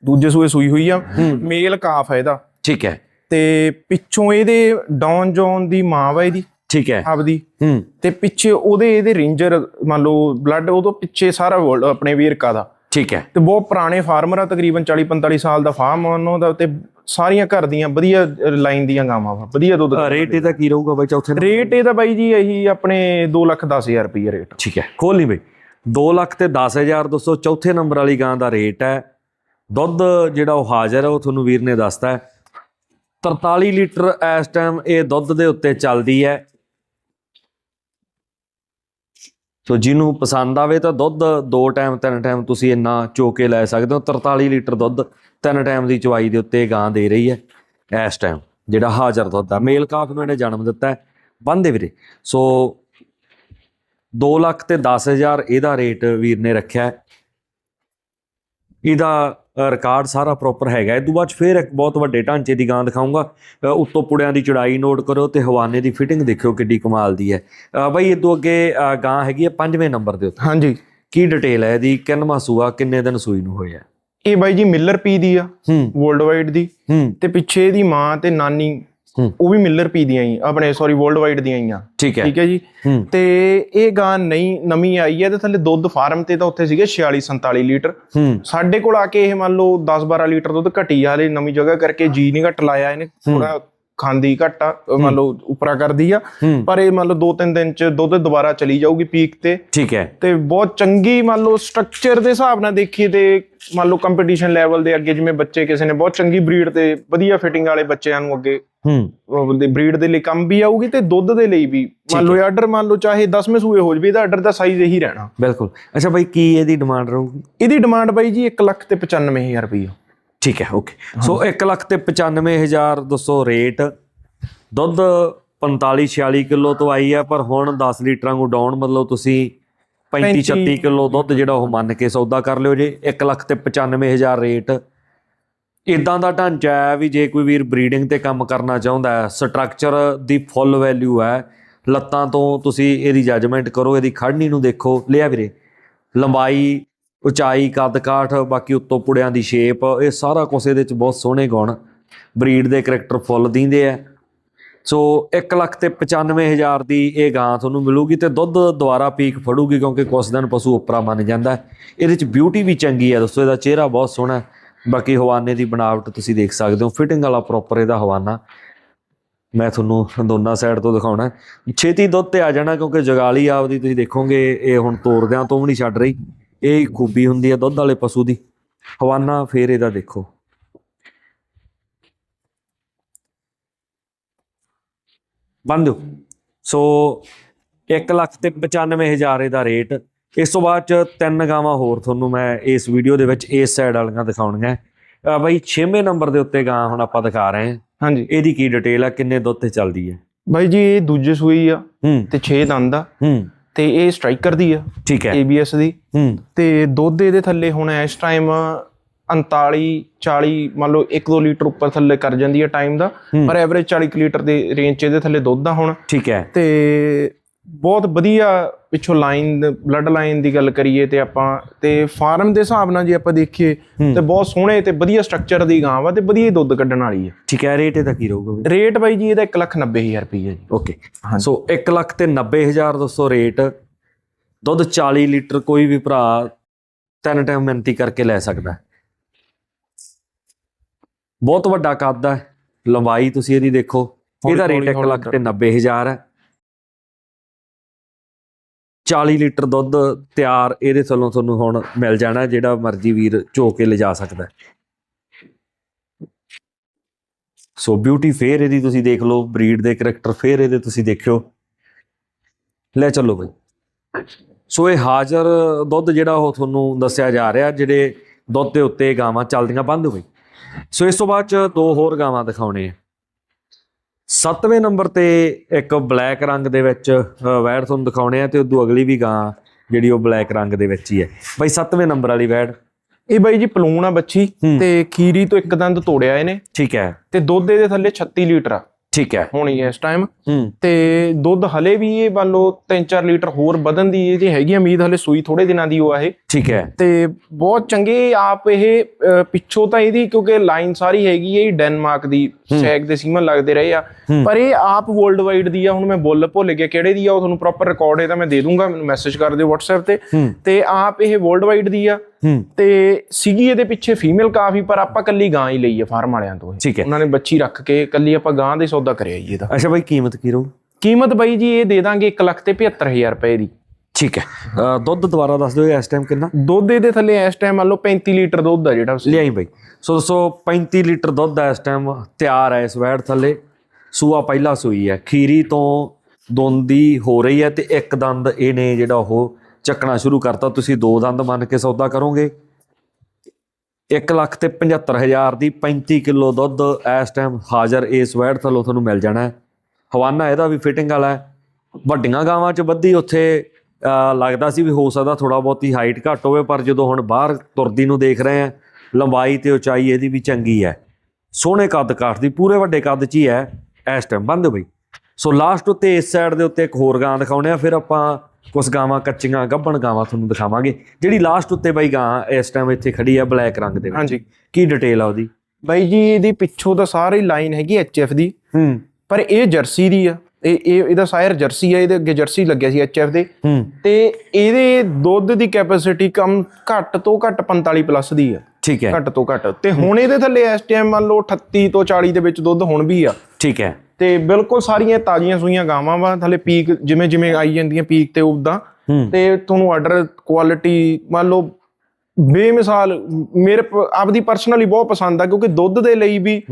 B: ਦੂਜੇ ਸੂਏ ਸੂਈ ਹੋਈ ਆ। ਮੇਲ ਕਾਫ ਹੈ ਇਹਦਾ।
A: ਠੀਕ ਹੈ।
B: ਤੇ ਪਿੱਛੋਂ ਇਹਦੇ ਡੌਨ ਜੌਨ ਦੀ ਮਾਂ ਵਾ ਇਹਦੀ।
A: ਠੀਕ ਹੈ।
B: ਆਪਦੀ।
A: ਹੂੰ।
B: ਤੇ ਪਿੱਛੇ ਉਹਦੇ ਇਹਦੇ ਰੇਂਜਰ ਮੰਨ ਲਓ ਬਲੱਡ ਉਹਦੋਂ ਪਿੱਛੇ ਸਾਰਾ ਆਪਣੇ ਵੇਰਕਾ ਦਾ।
A: ਠੀਕ ਹੈ।
B: ਤੇ ਬਹੁਤ ਪੁਰਾਣੇ ਫਾਰਮਰ ਆ ਤਕਰੀਬਨ 40 45 ਸਾਲ ਦਾ ਫਾਰਮ ਉਹਨਾਂ ਦਾ ਤੇ ਸਾਰੀਆਂ ਘਰ ਦੀਆਂ ਵਧੀਆ ਲਾਈਨ ਦੀਆਂ ਗਾਵਾਂ ਵਾ ਵਧੀਆ ਦੁੱਧ
A: ਰੇਟ ਇਹਦਾ ਕੀ ਰਹੂਗਾ ਬਾਈ ਚੌਥੇ
B: ਰੇਟ ਇਹਦਾ ਬਾਈ ਜੀ ਇਹੀ ਆਪਣੇ 2 ਲੱਖ 10000 ਰੁਪਏ ਰੇਟ
A: ਠੀਕ ਹੈ। ਖੋਲ ਨਹੀਂ ਬਈ। 2 ਲੱਖ ਤੇ 10000 ਦੋਸਤੋ ਚੌਥੇ ਨੰਬਰ ਵਾਲੀ ਗਾਂ ਦਾ ਰੇਟ ਹੈ। ਦੁੱਧ ਜਿਹੜਾ ਉਹ ਹਾਜ਼ਰ ਹੈ ਉਹ ਤੁਹਾਨੂੰ ਵੀਰ ਨੇ ਦੱਸਤਾ ਹੈ। 43 ਲੀਟਰ ਇਸ ਟਾਈਮ ਇਹ ਦੁੱਧ ਦੇ ਉੱਤੇ ਚੱਲਦੀ ਹੈ। ਸੋ ਜਿਹਨੂੰ ਪਸੰਦ ਆਵੇ ਤਾਂ ਦੁੱਧ ਦੋ ਟਾਈਮ, ਤਿੰਨ ਟਾਈਮ ਤੁਸੀਂ ਇੰਨਾ ਚੋ ਕੇ ਲੈ ਸਕਦੇ ਹੋ। 43 ਲੀਟਰ ਦੁੱਧ ਤਿੰਨ ਟਾਈਮ ਦੀ ਚਵਾਈ ਦੇ ਉੱਤੇ ਗਾਂ ਦੇ ਰਹੀ ਹੈ ਇਸ ਟਾਈਮ ਜਿਹੜਾ ਹਾਜ਼ਰ ਦੁੱਧ ਆ। ਮੇਲ ਕਾਫ ਨੂੰ ਇਹਨੇ ਜਨਮ ਦਿੱਤਾ ਹੈ। ਬੰਦੇ ਵੀਰੇ, ਸੋ 2 ਲੱਖ ਤੇ 10000 ਇਹਦਾ ਰੇਟ ਵੀਰ ਨੇ ਰੱਖਿਆ ਇਹਦਾ ਰਿਕਾਰਡ ਸਾਰਾ ਪ੍ਰੋਪਰ ਹੈਗਾ। ਇਹ ਤੋਂ ਬਾਅਦ ਫਿਰ ਇੱਕ ਬਹੁਤ ਵੱਡੇ ਢਾਂਚੇ ਦੀ ਗਾਂ ਦਿਖਾਉਂਗਾ ਉੱਤੋਂ ਪੁੜਿਆਂ ਦੀ ਚੜਾਈ ਨੋਟ ਕਰੋ ਤੇ ਹਵਾਨੇ ਦੀ ਫਿਟਿੰਗ ਦੇਖਿਓ ਕਿੱਡੀ ਕਮਾਲ ਦੀ ਹੈ। ਬਈ ਇਹ ਤੋਂ ਅੱਗੇ ਗਾਂ ਹੈਗੀ ਹੈ ਪੰਜਵੇਂ ਨੰਬਰ ਦੇ ਉੱਤੇ।
B: ਹਾਂਜੀ।
A: ਕੀ ਡਿਟੇਲ ਹੈ ਇਹਦੀ? ਕਿੰਨਵਾਂ ਸੂਆ ਕਿੰਨੇ ਦਿਨ ਸੂਈ ਨੂੰ ਹੋਇਆ?
B: ਇਹ ਬਾਈ ਜੀ ਮਿਲਰ ਪੀ ਦੀ ਆ।
A: ਹੂੰ।
B: ਵਰਲਡ ਵਾਈਡ ਦੀ।
A: ਹੂੰ।
B: ਤੇ ਪਿੱਛੇ ਇਹਦੀ ਮਾਂ ਤੇ ਨਾਨੀ। ਉਹ ਵੀ ਮਿਲਰ ਪੀ ਦੀਆਂ ਹੀ ਆਪਣੇ ਸੌਰੀ ਵਰਲਡ ਵਾਈਡ ਦੀਆਂ ਹੀ ਆ।
A: ਠੀਕ ਹੈ।
B: ਠੀਕ ਹੈ ਜੀ? ਤੇ ਇਹ ਗਾਂ ਨਹੀਂ ਨਵੀਂ ਆਈ ਹੈ ਤੇ ਥੱਲੇ ਦੁੱਧ ਫਾਰਮ ਤੇ ਤਾਂ ਉੱਥੇ ਸੀਗੇ 46 47 ਲੀਟਰ। ਸਾਡੇ ਕੋਲ ਆ ਕੇ ਇਹ ਮੰਨ ਲਓ 10 12 ਲੀਟਰ ਦੁੱਧ ਘਟੀ ਹਲੇ ਨਵੀਂ ਜਗ੍ਹਾ ਕਰਕੇ ਜੀ ਨਹੀਂ ਘਟ ਲਾਇਆ ਇਹਨੇ। ਥੋੜਾ ਖਾਂਦੀ ਘੱਟ ਆ ਮੰਨ ਲਓ ਉਪਰਾ ਕਰਦੀ ਆ ਪਰ ਇਹ ਮੰਨ ਲਓ 2-3 ਦਿਨ ਚ ਦੁੱਧ ਦੁਬਾਰਾ ਚਲੀ ਜਾਊਗੀ ਪੀਕ ਤੇ।
A: ਠੀਕ ਹੈ।
B: ਤੇ ਬਹੁਤ ਚੰਗੀ ਮੰਨ ਲਓ ਸਟਰਕਚਰ ਦੇ ਹਿਸਾਬ ਨਾਲ ਦੇਖੀਏ ਤੇ ਮੰਨ ਲਓ ਕੰਪੀਟੀਸ਼ਨ ਲੈਵਲ ਦੇ ਅੱਗੇ ਜਿਵੇਂ ਬੱਚੇ ਕਿਸੇ ਨੇ ਬਹੁਤ ਚੰਗੀ ਬਰੀਡ ਤੇ ਵਧੀਆ ਫਿਟਿੰਗ ਵਾਲੇ ਬੱਚਿਆਂ ਨੂੰ ਅੱਗੇ
A: ਹੂੰ।
B: ਦੇ ਬਰੀਡ ਦੇ ਲਈ ਕੰਮ ਵੀ ਆਊਗੀ ਤੇ ਦੁੱਧ ਦੇ ਲਈ ਵੀ। ਮੰਨ ਲਓ ਆਰਡਰ ਮੰਨ ਲਓ ਚਾਹੇ 10ਵੇਂ ਸੂਏ ਹੋ ਜਵੇ ਇਹਦਾ ਆਰਡਰ ਦਾ ਸਾਈਜ਼ ਇਹੀ ਰਹਿਣਾ।
A: ਬਿਲਕੁਲ। ਅੱਛਾ ਬਾਈ ਕੀ ਇਹਦੀ ਡਿਮਾਂਡ ਰਹੂਗੀ?
B: ਇਹਦੀ ਡਿਮਾਂਡ ਬਾਈ ਜੀ 1 ਲੱਖ ਤੇ 95000 ਰੁਪਏ
A: ਠੀਕ ਹੈ ਓਕੇ ਸੋ 1 ਲੱਖ ਤੇ 95000 ਦੱਸੋ ਰੇਟ। ਦੁੱਧ 45 46 ਕਿਲੋ ਤੋਂ ਆਈ ਹੈ ਪਰ ਹੁਣ 10 ਲੀਟਰਾਂ ਨੂੰ ਡਾਊਨ ਮਤਲਬ ਤੁਸੀਂ 35 36 ਕਿਲੋ ਦੁੱਧ ਜਿਹੜਾ ਉਹ ਮੰਨ ਕੇ ਸੌਦਾ ਕਰ ਲਿਓ ਜੇ। 1 ਲੱਖ ਤੇ 95000 ਰੇਟ। ਇਦਾਂ ਦਾ ਢਾਂਚਾ ਹੈ ਵੀ ਜੇ ਕੋਈ ਵੀਰ ਬਰੀਡਿੰਗ ਤੇ ਕੰਮ ਕਰਨਾ ਚਾਹੁੰਦਾ ਹੈ ਸਟਰਕਚਰ ਦੀ ਫੁੱਲ ਵੈਲਿਊ ਹੈ। ਲੱਤਾਂ ਤੋਂ ਤੁਸੀਂ ਇਹਦੀ ਜੱਜਮੈਂਟ ਕਰੋ ਇਹਦੀ ਖੜਨੀ ਨੂੰ ਦੇਖੋ। ਲਿਆ ਵੀਰੇ ਲੰਬਾਈ ਉਚਾਈ ਕੱਦ ਕਾਠ ਬਾਕੀ ਉੱਤੋਂ ਪੁੜਿਆਂ ਦੀ ਸ਼ੇਪ ਇਹ ਸਾਰਾ ਕੁਝ ਇਹਦੇ ਚ ਬਹੁਤ ਸੋਹਣੇ ਗੁਣ ਬਰੀਡ ਦੇ ਕਰੈਕਟਰ ਫੁੱਲ ਦਿੰਦੇ ਆ। ਸੋ 1 ਲੱਖ ਤੇ 95000 ਦੀ ਇਹ ਗਾਂ ਤੁਹਾਨੂੰ ਮਿਲੂਗੀ ਤੇ ਦੁੱਧ ਦੁਬਾਰਾ ਪੀਕ ਫੜੂਗੀ ਕਿਉਂਕਿ ਕੁਛ ਦਿਨ ਪਸ਼ੂ ਉਪਰਾ ਮੰਨ ਜਾਂਦਾ ਇਹਦੇ ਚ ਬਿਊਟੀ ਵੀ ਚੰਗੀ ਹੈ ਦੋਸਤੋ ਇਹਦਾ ਚਿਹਰਾ ਬਹੁਤ ਸੋਹਣਾ ਬਾਕੀ ਹਵਾਨੇ ਦੀ ਬਣਾਵਟ ਤੁਸੀਂ ਦੇਖ ਸਕਦੇ ਹੋ ਫਿਟਿੰਗ ਵਾਲਾ ਪ੍ਰੋਪਰ ਇਹਦਾ ਹਵਾਨਾ। ਮੈਂ ਤੁਹਾਨੂੰ ਦੋਨਾਂ ਸਾਈਡ ਤੋਂ ਦਿਖਾਉਣਾ ਛੇਤੀ ਦੁੱਧ ਤੇ ਆ ਜਾਣਾ ਕਿਉਂਕਿ ਜਗਾਲੀ ਆਪਦੀ ਤੁਸੀਂ ਦੇਖੋਗੇ, ਇਹ ਹੁਣ ਤੋਰਦਿਆਂ ਤੋਂ ਵੀ ਨਹੀਂ ਛੱਡ ਰਹੀ। ਇਹ ਖੂਬੀ ਹੁੰਦੀ ਹੈ ਦੁੱਧ ਵਾਲੇ ਪਸ਼ੂ ਦੀ। ਹਵਾਨਾ ਫੇਰ ਇਹਦਾ ਦੇਖੋ। ਬੰਦ ਸੋ 1 ਲੱਖ ਤੇ 95000 ਇਹਦਾ ਰੇਟ। ਇਸ ਤੋਂ ਬਾਅਦ ਚ ਤਿੰਨ ਗਾਵਾਂ ਹੋਰ ਤੁਹਾਨੂੰ ਮੈਂ ਇਸ ਵੀਡੀਓ ਦੇ ਵਿੱਚ ਇਸ ਸਾਈਡ ਵਾਲੀਆਂ ਦਿਖਾਉਣੀਆਂ। ਬਾਈ 6ਵੇਂ ਨੰਬਰ ਦੇ ਉੱਤੇ ਗਾਂ ਹੁਣ ਆਪਾਂ ਦਿਖਾ ਰਹੇ ਹਾਂ।
B: ਹਾਂਜੀ।
A: ਇਹਦੀ ਕੀ ਡਿਟੇਲ ਆ ਕਿੰਨੇ ਦੁੱਧ ਤੇ ਚੱਲਦੀ ਹੈ?
B: ਬਾਈ ਜੀ ਇਹ ਦੂਜੇ ਸੂਈ ਆ ਤੇ 6 ਦੰਦ ਆ।
A: ਹੂੰ।
B: ਤੇ ਇਹ ਸਟ੍ਰਾਈਕਰ ਦੀ ਆ
A: ਠੀਕ ਹੈ।
B: ABS ਦੀ।
A: ਹੂੰ।
B: ਤੇ ਦੁੱਧ ਇਹਦੇ ਥੱਲੇ ਹੁਣ ਇਸ ਟਾਈਮ 39 40 ਮੰਨ ਲਓ 1-2 ਲੀਟਰ ਉੱਪਰ ਥੱਲੇ ਕਰ ਜਾਂਦੀ ਹੈ ਟਾਈਮ ਦਾ। ਪਰ ਐਵਰੇਜ 40 ਕੁ ਲੀਟਰ ਦੇ ਰੇਂਜ 'ਚ ਇਹਦੇ ਥੱਲੇ ਦੁੱਧ ਆ ਹੁਣ।
A: ਠੀਕ ਹੈ।
B: ਤੇ ਬਹੁਤ ਵਧੀਆ ਪਿੱਛੋਂ ਲਾਈਨ ਬਲੱਡ ਲਾਈਨ ਦੀ ਗੱਲ ਕਰੀਏ ਤੇ ਆਪਾਂ ਤੇ ਫਾਰਮ ਦੇ ਹਿਸਾਬ ਨਾਲ ਜੇ ਆਪਾਂ ਦੇਖੀਏ। ਤੇ ਬਹੁਤ ਸੋਹਣੇ ਤੇ ਵਧੀਆ ਸਟਰਕਚਰ ਦੀ ਗਾਂ ਵਾ ਤੇ ਵਧੀਆ ਦੁੱਧ ਕੱਢਣ ਵਾਲੀ ਹੈ
A: ਠੀਕ ਹੈ ਰੇਟ ਇਹਦਾ ਕੀ ਰਹੂਗਾ
B: ਰੇਟ ਬਾਈ ਜੀ ਇਹਦਾ 190000 ਰੁਪਏ ਜੀ
A: ਓਕੇ। ਸੋ 1 ਲੱਖ ਤੇ 90000 ਦੋਸਤੋ ਰੇਟ ਦੁੱਧ 40 ਲੀਟਰ ਕੋਈ ਵੀ ਭਰਾ ਤਿੰਨ ਟਾਈਮ ਮਿਹਨਤੀ ਕਰਕੇ ਲੈ ਸਕਦਾ। ਬਹੁਤ ਵੱਡਾ ਕੱਦ ਹੈ ਲੰਬਾਈ ਤੁਸੀਂ ਇਹਦੀ ਦੇਖੋ ਇਹਦਾ ਰੇਟ 1
B: ਹੌਲੀ
A: ਲੱਖ ਤੇ 90000 ਹੈ 40 ਲੀਟਰ ਦੁੱਧ ਤਿਆਰ ਇਹਦੇ ਥੱਲੋਂ ਤੁਹਾਨੂੰ ਹੁਣ ਮਿਲ ਜਾਣਾ, ਜਿਹੜਾ ਮਰਜ਼ੀ ਵੀਰ ਝੋ ਕੇ ਲਿਜਾ ਸਕਦਾ ਸੋ ਬਿਊਟੀ ਫੇਰ ਇਹਦੀ ਤੁਸੀਂ ਦੇਖ ਲਓ ਬਰੀਡ ਦੇ ਕਰੈਕਟਰ ਫੇਰ ਇਹਦੇ ਤੁਸੀਂ ਦੇਖਿਓ। ਲੈ ਚੱਲੋ ਬਈ। ਸੋ ਇਹ ਹਾਜ਼ਰ ਦੁੱਧ ਜਿਹੜਾ ਉਹ ਤੁਹਾਨੂੰ ਦੱਸਿਆ ਜਾ ਰਿਹਾ, ਜਿਹੜੇ ਦੁੱਧ ਦੇ ਉੱਤੇ ਗਾਵਾਂ ਚੱਲਦੀਆਂ, ਬੰਦ ਹੋ ਗਈ। ਸੋ ਇਸ ਤੋਂ ਬਾਅਦ ਚ ਦੋ ਹੋਰ ਗਾਵਾਂ ਦਿਖਾਉਣੇ ਆ। ਸੱਤਵੇਂ ਨੰਬਰ ਤੇ ਇੱਕ ਬਲੈਕ ਰੰਗ ਦੇ ਵਿੱਚ ਵੈੜ ਤੁਹਾਨੂੰ ਦਿਖਾਉਣੇ ਆ ਤੇ ਉਦੋਂ ਅਗਲੀ ਵੀ ਗਾਂ ਜਿਹੜੀ ਉਹ ਬਲੈਕ ਰੰਗ ਦੇ ਵਿੱਚ ਹੀ ਹੈ। ਬਈ ਸੱਤਵੇਂ ਨੰਬਰ ਵਾਲੀ ਵੈੜ।
B: ਇਹ ਬਾਈ ਜੀ ਪਲੂਣ ਆ ਬੱਚੀ
A: ਹੂੰ।
B: ਤੇ ਖੀਰੀ ਤੋਂ ਇੱਕ ਦੰਦ ਤੋੜਿਆ ਇਹਨੇ।
A: ਠੀਕ ਹੈ।
B: ਤੇ ਦੁੱਧ ਇਹਦੇ ਥੱਲੇ 36 ਲੀਟਰ ਆ।
A: ਠੀਕ ਹੈ।
B: ਹੋਣੀ ਹੈ ਇਸ ਟਾਈਮ
A: ਹੂੰ।
B: ਤੇ ਦੁੱਧ ਹਲੇ ਵੀ ਇਹ ਲਓ 3-4 ਲੀਟਰ ਹੋਰ ਵਧਣ ਦੀ ਇਹਦੀ ਹੈਗੀ ਉਮੀਦ ਹਲੇ ਸੂਈ ਥੋੜੇ ਦਿਨਾਂ ਦੀ ਉਹ ਆ ਇਹ।
A: ਠੀਕ ਹੈ।
B: ਤੇ ਬਹੁਤ ਚੰਗੇ ਆਪ ਇਹ ਪਿੱਛੋਂ ਤਾਂ ਇਹਦੀ ਕਿਉਂਕਿ ਲਾਈਨ ਸਾਰੀ ਹੈਗੀ ਹੈ ਇਹ ਡੈਨਮਾਰਕ ਦੀ ਸੈਗ ਦੇ ਸੀਮਨ ਲੱਗਦੇ ਰਹੇ ਆ।
A: ਹੂੰ।
B: ਪਰ ਇਹ ਆਪ ਵਰਲਡ ਵਾਈਡ ਦੀ ਆ ਹੁਣ ਮੈਂ ਬੁੱਲ ਭੁੱਲ ਗਿਆ ਕਿਹੜੇ ਦੀ ਆ ਉਹ ਤੁਹਾਨੂੰ ਪ੍ਰੋਪਰ ਰਿਕਾਰਡ ਇਹਦਾ ਮੈਂ ਦੇ ਦੂੰਗਾ ਮੈਨੂੰ ਮੈਸੇਜ ਕਰ ਦਿਓ WhatsApp ਤੇ।
A: ਹੂੰ।
B: ਤੇ ਆਪ ਇਹ ਵਰਲਡ ਵਾਈਡ ਦੀ ਆ।
A: ਹੂੰ
B: ਤੇ ਸੀਗੀ ਇਹਦੇ ਪਿੱਛੇ ਫੀਮੇਲ ਕਾਫੀ ਪਰ ਆਪਾਂ ਕੱਲੀ ਗਾਂ ਹੀ ਲਈ ਹੈ ਫਾਰਮ ਵਾਲਿਆਂ ਤੋਂ।
A: ਠੀਕ ਹੈ।
B: ਉਹਨਾਂ ਨੇ ਬੱਚੀ ਰੱਖ ਕੇ ਕੱਲੀ ਆਪਾਂ ਗਾਂ ਦੇ ਸੌਦਾ ਕਰਿਆ ਜੀ ਇਹਦਾ।
A: ਅੱਛਾ ਬਈ ਕੀਮਤ ਕੀ ਰਹੂ?
B: ਕੀਮਤ ਬਾਈ ਜੀ ਇਹ ਦੇ ਦਾਂਗੇ 1 ਲੱਖ ਤੇ 75000 ਰੁਪਏ ਦੀ।
A: ਠੀਕ ਹੈ। ਦੁੱਧ ਦੁਬਾਰਾ ਦੱਸ ਦਿਓ ਇਸ ਟਾਈਮ ਕਿੰਨਾ?
B: ਦੁੱਧ ਇਹਦੇ ਥੱਲੇ ਇਸ ਟਾਈਮ ਮੰਨ ਲਓ 35 ਲੀਟਰ ਦੁੱਧ ਆ ਜਿਹੜਾ
A: ਲਿਆਈ ਬਈ। ਸੋ ਦੋਸਤੋ 35 ਲੀਟਰ ਦੁੱਧ ਹੈ ਇਸ ਟਾਈਮ ਤਿਆਰ ਹੈ ਇਸ ਵੈੜ ਥੱਲੇ। ਸੂਆ ਪਹਿਲਾ ਸੂਈ ਹੈ ਖੀਰੀ ਤੋਂ ਦੋਂਦੀ ਹੋ ਰਹੀ ਹੈ ਤੇ ਇੱਕ ਦੰਦ ਇਹਨੇ ਜਿਹੜਾ ਉਹ ਚੱਕਣਾ ਸ਼ੁਰੂ ਕਰਤਾ, ਤੁਸੀਂ ਦੋ ਦੰਦ ਮੰਨ ਕੇ ਸੌਦਾ ਕਰੋਗੇ। 1 ਲੱਖ ਤੇ 75000 ਦੀ 35 ਕਿਲੋ ਦੁੱਧ ਇਸ ਟਾਈਮ ਹਾਜ਼ਰ ਇਸ ਵੈੜ ਥੱਲੋਂ ਤੁਹਾਨੂੰ ਮਿਲ ਜਾਣਾ ਹਵਾਨਾ ਇਹਦਾ ਵੀ ਫਿਟਿੰਗ ਵਾਲਾ ਹੈ। ਵੱਡੀਆਂ ਗਾਵਾਂ 'ਚ ਵੱਧੀ ਉੱਥੇ ਲੱਗਦਾ ਸੀ ਵੀ ਹੋ ਸਕਦਾ ਥੋੜਾ ਬਹੁਤੀ ਹਾਈਟ ਘੱਟ ਹੋਵੇ, ਪਰ ਜਦੋਂ ਹੁਣ ਬਾਹਰ ਤੁਰਦੀ ਨੂੰ ਦੇਖ ਰਹੇ ਆ ਲੰਬਾਈ ਤੇ ਉਚਾਈ ਇਹਦੀ ਵੀ ਚੰਗੀ ਹੈ। ਸੋਹਣੇ ਕੱਦ ਕਾਠ ਦੀ, ਪੂਰੇ ਵੱਡੇ ਕੱਦ 'ਚ ਹੀ ਹੈ ਇਸ ਟਾਈਮ ਬੰਦ ਬਈ। ਸੋ ਲਾਸਟ ਉੱਤੇ ਇਸ ਸਾਈਡ ਦੇ ਉੱਤੇ ਇੱਕ ਹੋਰ ਗਾਂ ਦਿਖਾਉਣੇ ਆ ਫਿਰ ਆਪਾਂ ਕੁਝ ਗਾਵਾਂ ਕੱਚੀਆਂ ਗੱਭਣ ਗਾਵਾਂ ਤੁਹਾਨੂੰ ਦਿਖਾਵਾਂਗੇ। ਜਿਹੜੀ ਲਾਸਟ ਉੱਤੇ ਬਾਈ ਗਾਂ ਇਸ ਟਾਈਮ ਇੱਥੇ ਖੜੀ ਆ ਬਲੈਕ ਰੰਗ ਦੇ ਵਿੱਚ।
B: ਹਾਂਜੀ।
A: ਕੀ ਡਿਟੇਲ ਆ ਉਹਦੀ?
B: ਬਾਈ ਜੀ ਇਹਦੀ ਪਿੱਛੋਂ ਤਾਂ ਸਾਰੀ ਲਾਈਨ ਹੈਗੀ ਐਚਐਫ ਦੀ।
A: ਹੂੰ।
B: ਪਰ ਇਹ ਜਰਸੀ ਦੀ ਆ। ਇਹ ਇਹ ਇਹਦਾ ਸਾਇਰ ਜਰਸੀ ਆ ਇਹਦੇ ਅੱਗੇ ਜਰਸੀ ਲੱਗਿਆ ਸੀ ਐਚਐਫ ਦੇ।
A: ਹੂੰ।
B: ਤੇ ਇਹਦੇ ਦੁੱਧ ਦੀ ਕੈਪੈਸਿਟੀ ਕਮ ਘੱਟ ਤੋਂ ਘੱਟ 45 ਪਲੱਸ ਦੀ ਆ।
A: ਠੀਕ ਹੈ।
B: ਘੱਟ ਤੋਂ ਘੱਟ। ਤੇ ਹੁਣ ਇਹਦੇ ਥੱਲੇ ਇਸ ਟਾਈਮ ਮੰਨ ਲਓ 38 ਤੋਂ 40 ਦੇ ਵਿੱਚ ਦੁੱਧ ਹੁਣ ਵੀ ਆ।
A: ਠੀਕ ਹੈ।
B: ਤੇ ਬਿਲਕੁਲ ਸਾਰੀਆਂ ਤਾਜ਼ੀਆਂ ਸੂਈਆਂ ਗਾਵਾਂ ਵਾ ਥੱਲੇ ਪੀਕ ਜਿਵੇਂ ਜਿਵੇਂ ਆਈ ਜਾਂਦੀਆਂ ਪੀਕ ਤੇ ਉਦਾਂ ਤੇ ਤੁਹਾਨੂੰ ਆਰਡਰ ਕੁਆਲਿਟੀ ਮੰਨ ਲਓ ਬੇਮਿਸਾਲ ਮੇਰੇ ਆਪਦੀ ਪਰਸਨਲੀ ਬਹੁਤ ਪਸੰਦ ਆ ਕਿਉਂਕਿ ਦੁੱਧ ਦੇ ਲਈ ਵੀ